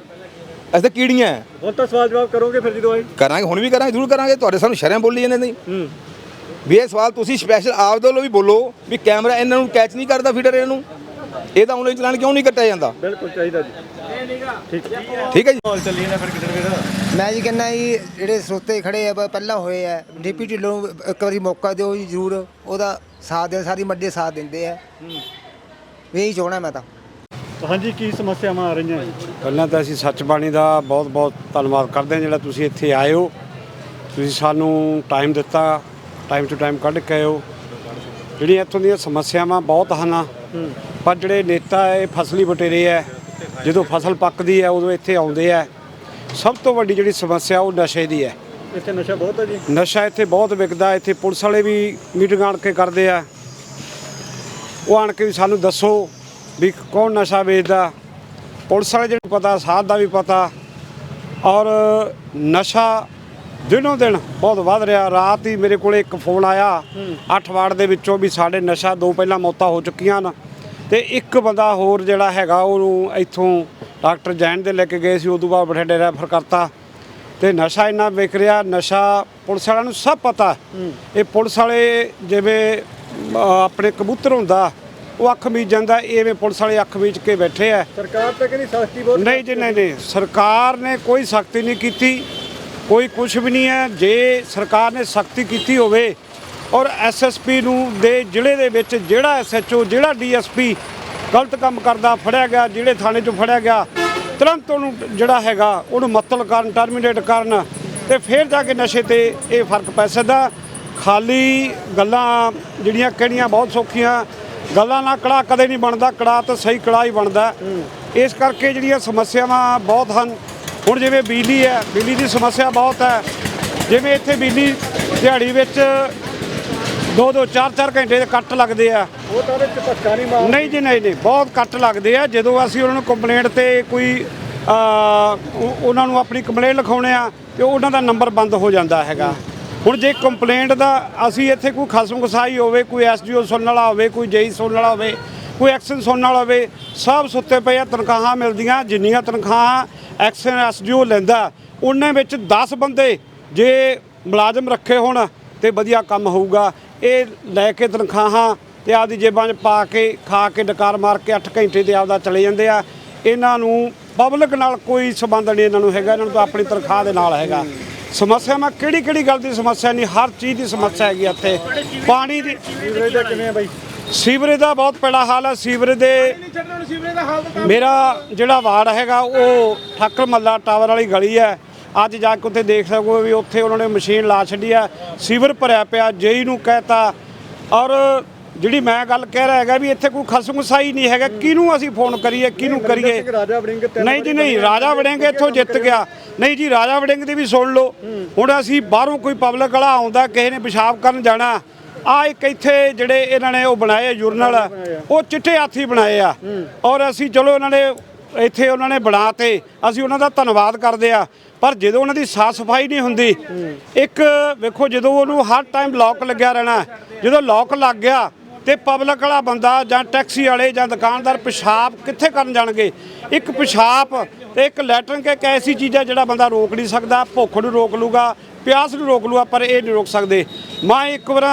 Speaker 5: ਅਸੀਂ ਤਾਂ ਕੀੜੀਆਂ।
Speaker 4: ਹੁਣ ਤਾਂ ਸਵਾਲ ਜਵਾਬ ਕਰੋਗੇ ਫਿਰ ਜਦੋਂ ਆਏ?
Speaker 5: ਕਰਾਂਗੇ ਹੁਣ ਵੀ ਕਰਾਂਗੇ ਜ਼ਰੂਰ ਕਰਾਂਗੇ। ਤੁਹਾਡੇ ਸਾਨੂੰ ਸ਼ਰਮ ਬੋਲੀ ਜਾਂਦੇ ਨਹੀਂ। ਵੀ ਇਹ ਸਵਾਲ ਤੁਸੀਂ ਸਪੈਸ਼ਲ ਆਪ ਦੇ ਵੱਲੋਂ ਵੀ ਬੋਲੋ ਵੀ ਕੈਮਰਾ ਇਹਨਾਂ ਨੂੰ ਕੈਚ ਨਹੀਂ ਕਰਦਾ ਫੀਡਰ ਇਹਨੂੰ ਇਹਦਾ ਆਨਲਾਈਨ ਚਲਾਨ ਕਿਉਂ ਨਹੀਂ ਕੱਟਿਆ ਜਾਂਦਾ?
Speaker 4: ਬਿਲਕੁਲ ਚਾਹੀਦਾ ਜੀ। ਠੀਕ।
Speaker 5: ਠੀਕ ਹੈ ਜੀ।
Speaker 4: ਮਾਹੌਲ ਚੱਲੀ ਨਾ ਫਿਰ ਕਿਧਰ ਕਿਧਰ
Speaker 6: ਮੈਂ ਜੀ ਕਹਿੰਦਾ ਜੀ ਜਿਹੜੇ ਸਰੋਤੇ ਖੜੇ ਆ ਬ- ਪਹਿਲਾਂ ਹੋਏ ਆ ਡੀਪੀ ਢਿੱਲੋਂ ਨੂੰ ਇੱਕ ਵਾਰੀ ਮੌਕਾ ਦਿਓ ਜੀ ਜ਼ਰੂਰ ਉਹਦਾ ਸਾਥ ਦੇ ਸਾਰੀ ਮੱਡੇ ਸਾਥ ਦਿੰਦੇ ਆ। ਵੀ ਇਹੀ ਚਾਹਣਾ ਮੈਂ ਤਾਂ।
Speaker 4: ਹਾਂਜੀ ਕੀ ਸਮੱਸਿਆਵਾਂ ਆ ਰਹੀਆਂ
Speaker 1: ਪਹਿਲਾਂ ਤਾਂ ਅਸੀਂ ਸੱਚ ਬਾਣੀ ਦਾ ਬਹੁਤ ਬਹੁਤ ਧੰਨਵਾਦ ਕਰਦੇ ਹਾਂ ਜਿਹੜਾ ਤੁਸੀਂ ਇੱਥੇ ਆਏ ਹੋ। ਤੁਸੀਂ ਸਾਨੂੰ ਟਾਈਮ ਦਿੱਤਾ ਟਾਈਮ ਟੂ ਟਾਈਮ ਕੱਢ ਕੇ ਆਏ ਹੋ। ਜਿਹੜੀਆਂ ਇੱਥੋਂ ਦੀਆਂ ਸਮੱਸਿਆਵਾਂ ਬਹੁਤ ਹਨ। ਪਰ ਜਿਹੜੇ ਨੇਤਾ ਇਹ ਫਸਲੀ ਬਟੇਰੇ ਹੈ। ਜਦੋਂ ਫਸਲ ਪੱਕਦੀ ਹੈ ਉਦੋਂ ਇੱਥੇ ਆਉਂਦੇ ਆ ਸਭ ਤੋਂ ਵੱਡੀ ਜਿਹੜੀ ਸਮੱਸਿਆ ਉਹ ਨਸ਼ੇ ਦੀ ਹੈ।
Speaker 4: ਇੱਥੇ ਨਸ਼ਾ ਬਹੁਤ ਹੈ ਜੀ।
Speaker 1: ਨਸ਼ਾ ਇੱਥੇ ਬਹੁਤ ਵਿਕਦਾ ਇੱਥੇ ਪੁਲਿਸ ਵਾਲੇ ਵੀ ਮੀਟਿੰਗ ਆਣ ਕੇ ਕਰਦੇ ਆ। ਉਹ ਆਣ ਕੇ ਵੀ ਸਾਨੂੰ ਦੱਸੋ ਵੀ ਕੌਣ ਨਸ਼ਾ ਵੇਚਦਾ। ਪੁਲਿਸ ਵਾਲੇ ਜਿਹਨੂੰ ਪਤਾ ਸਾਧ ਦਾ ਵੀ ਪਤਾ। ਔਰ ਨਸ਼ਾ ਦਿਨੋਂ ਦਿਨ ਬਹੁਤ ਵੱਧ ਰਿਹਾ। ਰਾਤ ਹੀ ਮੇਰੇ ਕੋਲੇ ਇੱਕ ਫੋਨ ਆਇਆ 8 ਵਾਰਡ ਦੇ ਵਿੱਚੋਂ ਵੀ ਸਾਡੇ ਨਸ਼ਾ ਦੋ ਪਹਿਲਾਂ ਮੌਤਾਂ ਹੋ ਚੁੱਕੀਆਂ ਹਨ। ਤੇ ਇੱਕ ਬੰਦਾ ਹੋਰ ਜਿਹੜਾ ਹੈਗਾ ਉਹਨੂੰ ਇੱਥੋਂ ਡਾਕਟਰ ਜੈਨ ਦੇ ਲੈ ਕੇ ਗਏ ਸੀ ਉਦੋਂ ਬਾਅਦ ਬਠਿੰਡੇ ਰੈਫਰ ਕਰਤਾ। ਤੇ ਨਸ਼ਾ ਇੰਨਾ ਵਿਕ ਰਿਹਾ ਨਸ਼ਾ ਪੁਲਿਸ ਵਾਲਿਆਂ ਨੂੰ ਸਭ ਪਤਾ। ਇਹ ਪੁਲਿਸ ਵਾਲੇ ਜਿਵੇਂ ਆਪਣੇ ਕਬੂਤਰ ਹੁੰਦਾ ਉਹ ਅੱਖ ਮੀਚ ਜਾਂਦਾ ਐਵੇਂ ਪੁਲਿਸ ਵਾਲੇ ਅੱਖ ਮੀਚ ਕੇ ਬੈਠੇ ਆ।
Speaker 4: ਸਰਕਾਰ ਤਾਂ ਕਹਿੰਦੀ ਸਖਤੀ ਬਹੁਤ
Speaker 1: ਨਹੀਂ ਜੀ ਨਹੀਂ ਨਹੀਂ। ਸਰਕਾਰ ਨੇ ਕੋਈ ਸਖਤੀ ਨਹੀਂ ਕੀਤੀ ਕੋਈ ਕੁਝ ਵੀ ਨਹੀਂ ਹੈ। ਜੇ ਸਰਕਾਰ ਨੇ ਸਖਤੀ ਕੀਤੀ ਹੋਵੇ ਔਰ ਐਸਐਸਪੀ ਨੂੰ ਦੇ ਜ਼ਿਲ੍ਹੇ ਦੇ ਵਿੱਚ ਜਿਹੜਾ ਐਸਐਚਓ ਜਿਹੜਾ ਡੀਐਸਪੀ ਗਲਤ ਕੰਮ ਕਰਦਾ ਫੜਿਆ ਗਿਆ ਜਿਹੜੇ ਥਾਣੇ 'ਚੋਂ ਫੜਿਆ ਗਿਆ ਤੁਰੰਤ ਉਹਨੂੰ ਜਿਹੜਾ ਹੈਗਾ ਉਹਨੂੰ ਮੱਤਲ ਕਰਨ ਟਰਮੀਨੇਟ ਕਰਨ ਤੇ ਫਿਰ ਜਾ ਕੇ ਨਸ਼ੇ ਤੇ ਇਹ ਫ਼ਰਕ ਪੈ ਸਕਦਾ। ਖਾਲੀ ਗੱਲਾਂ ਜਿਹੜੀਆਂ ਕਹਿਣੀਆਂ ਬਹੁਤ ਸੌਖੀਆਂ ਗੱਲਾਂ ਨਾਲ ਕੜਾ ਕਦੇ ਨਹੀਂ ਬਣਦਾ ਕੜਾ ਤਾਂ ਸਹੀ ਕੜਾ ਹੀ ਬਣਦਾ। ਇਸ ਕਰਕੇ ਜਿਹੜੀਆਂ ਸਮੱਸਿਆਵਾਂ ਬਹੁਤ ਹਨ। ਹੁਣ ਜਿਵੇਂ ਬਿਜਲੀ ਹੈ ਬਿਜਲੀ ਦੀ ਸਮੱਸਿਆ ਬਹੁਤ ਹੈ। ਜਿਵੇਂ ਇੱਥੇ ਬਿਜਲੀ ਦਿਹਾੜੀ ਵਿੱਚ ਦੋ ਦੋ ਚਾਰ ਚਾਰ ਘੰਟੇ ਦੇ ਕੱਟ ਲੱਗਦੇ ਆ।
Speaker 4: ਉਹ ਤਾਂ ਉਹਦੇ ਚ ਧੱਕਾ ਨਹੀਂ ਮਾਰ
Speaker 1: ਨਹੀਂ ਜੀ ਨਹੀਂ ਨਹੀਂ ਬਹੁਤ ਕੱਟ ਲੱਗਦੇ ਆ। ਜਦੋਂ ਅਸੀਂ ਉਹਨਾਂ ਨੂੰ ਕੰਪਲੇਂਟ ਤੇ ਕੋਈ ਅ, ਉਹ- ਉਹਨਾਂ ਨੂੰ ਆਪਣੀ ਕੰਪਲੇਂਟ ਲਿਖਾਉਣੇ ਆ ਤੇ ਉਹਨਾਂ ਦਾ ਨੰਬਰ ਬੰਦ ਹੋ ਜਾਂਦਾ ਹੈਗਾ। ਹੁਣ ਜੇ ਕੰਪਲੇਂਟ ਦਾ ਅਸੀਂ ਇੱਥੇ ਕੋਈ ਖਸਮ ਖਸਾਈ ਹੋਵੇ ਕੋਈ ਐਸਡੀਓ ਸੁਣਨ ਵਾਲਾ ਹੋਵੇ ਕੋਈ ਜੇਈ ਸੁਣਨ ਵਾਲਾ ਹੋਵੇ ਕੋਈ ਐਕਸ਼ਨ ਸੁਣਨ ਵਾਲਾ ਹੋਵੇ ਸਭ ਸੁੱਤੇ ਪਏ ਆ ਤਨਖਾਹਾਂ ਮਿਲਦੀਆਂ ਜਿੰਨੀਆਂ ਤਨਖਾਹਾਂ ਐਕਸ਼ਨ ਐਸਡੀਓ ਲੈਂਦਾ ਉਹਨਾਂ ਵਿੱਚ 10 ਬੰਦੇ ਜੇ ਮੁਲਾਜ਼ਮ ਰੱਖੇ ਹੋਣ ਤੇ ਵਧੀਆ ਕੰਮ ਹੋਊਗਾ। ਇਹ ਲੈ ਕੇ ਤਨਖਾਹਾਂ ਤੇ ਆਪਦੀ ਜੇਬਾਂ 'ਚ ਪਾ ਕੇ ਖਾ ਕੇ ਡਕਾਰ ਮਾਰ ਕੇ 8 ਘੰਟੇ ਤੇ ਆਪਦਾ ਚਲੇ ਜਾਂਦੇ ਆ। ਇਹਨਾਂ ਨੂੰ ਪਬਲਿਕ ਨਾਲ ਕੋਈ ਸੰਬੰਧ ਨਹੀਂ ਇਹਨਾਂ ਨੂੰ ਹੈਗਾ। ਇਹਨਾਂ ਨੂੰ ਤਾਂ ਆਪਣੀ ਤਨਖਾਹ ਦੇ ਨਾਲ ਹੈਗਾ। ਸਮੱਸਿਆ ਮੈਂ ਕਿਹੜੀ ਕਿਹੜੀ ਗੱਲ ਦੀ ਸਮੱਸਿਆ ਨਹੀਂ ਹਰ ਚੀਜ਼ ਦੀ ਸਮੱਸਿਆ ਹੈਗੀ ਇੱਥੇ। ਪਾਣੀ ਦੀ
Speaker 4: ਸੀਵਰੇਜ ਦਾ ਕਿਵੇਂ ਬਾਈ?
Speaker 1: ਸੀਵਰੇਜ ਦਾ ਬਹੁਤ ਪੈੜਾ ਹਾਲ ਹੈ ਸੀਵਰੇਜ ਦੇ ਮੇਰਾ ਜਿਹੜਾ ਵਾਰਡ ਹੈਗਾ ਉਹ ਠਾਕਰ ਮੱਲਾ ਟਾਵਰ ਵਾਲੀ ਗਲੀ ਹੈ ਅੱਜ ਜਾ ਕੇ ਉੱਥੇ ਦੇਖ ਸਕੋ ਵੀ ਉੱਥੇ ਉਹਨਾਂ ਨੇ ਮਸ਼ੀਨ ਲਾ ਛੱਡੀ ਆ ਸੀਵਰ ਭਰਿਆ ਪਿਆ ਜੇਈ ਨੂੰ ਕਹਿਤਾ। ਔਰ ਜਿਹੜੀ ਮੈਂ ਗੱਲ ਕਹਿ ਰਿਹਾ ਹੈਗਾ ਵੀ ਇੱਥੇ ਕੋਈ ਖਸਮਸਾਈ ਨਹੀਂ ਹੈਗਾ ਕਿਹਨੂੰ ਅਸੀਂ ਫੋਨ ਕਰੀਏ ਕਿਹਨੂੰ ਕਰੀਏ? ਨਹੀਂ ਜੀ ਨਹੀਂ ਰਾਜਾ ਵੜਿੰਗ ਇੱਥੋਂ ਜਿੱਤ ਗਿਆ। ਨਹੀਂ ਜੀ ਰਾਜਾ ਵੜਿੰਗ ਦੀ ਵੀ ਸੁਣ ਲਓ। ਹੁਣ ਅਸੀਂ ਬਾਹਰੋਂ ਕੋਈ ਪਬਲਿਕ ਵਾਲਾ ਆਉਂਦਾ ਕਿਸੇ ਨੇ ਪਿਸ਼ਾਬ ਕਰਨ ਜਾਣਾ ਆ ਇੱਕ ਇੱਥੇ ਜਿਹੜੇ ਇਹਨਾਂ ਨੇ ਉਹ ਬਣਾਏ ਯੂਰਨਲ ਉਹ ਚਿੱਟੇ ਹਾਥੀ ਬਣਾਏ ਆ। ਔਰ ਅਸੀਂ ਚਲੋ ਇਹਨਾਂ ਨੇ ਇੱਥੇ ਉਹਨਾਂ ਨੇ ਬਣਾ ਤੇ ਅਸੀਂ ਉਹਨਾਂ ਦਾ ਧੰਨਵਾਦ ਕਰਦੇ ਆ। ਪਰ ਜਦੋਂ ਉਹਨਾਂ ਦੀ ਸਾਫ਼ ਸਫ਼ਾਈ ਨਹੀਂ ਹੁੰਦੀ, ਇੱਕ ਵੇਖੋ ਜਦੋਂ ਉਹਨੂੰ ਹਰ ਟਾਈਮ ਲੌਕ ਲੱਗਿਆ ਰਹਿਣਾ, ਜਦੋਂ ਲੌਕ ਲੱਗ ਗਿਆ ਤੇ ਪਬਲਿਕ ਵਾਲਾ ਬੰਦਾ ਜਾਂ ਟੈਕਸੀ ਵਾਲੇ ਜਾਂ ਦੁਕਾਨਦਾਰ ਪਿਸ਼ਾਬ ਕਿੱਥੇ ਕਰਨ ਜਾਣਗੇ? ਇੱਕ ਪਿਸ਼ਾਬ ਤੇ ਇੱਕ ਲੈਟਰਨ ਇੱਕ ਐਸੀ ਚੀਜ਼ ਹੈ ਜਿਹੜਾ ਬੰਦਾ ਰੋਕ ਨਹੀਂ ਸਕਦਾ, ਭੁੱਖ ਨੂੰ ਰੋਕ ਲੂਗਾ, ਪਿਆਸ ਨੂੰ ਰੋਕ ਲੂਗਾ, ਪਰ ਇਹ ਨਹੀਂ ਰੋਕ ਸਕਦੇ। ਮੈਂ ਇੱਕ ਵਾਰ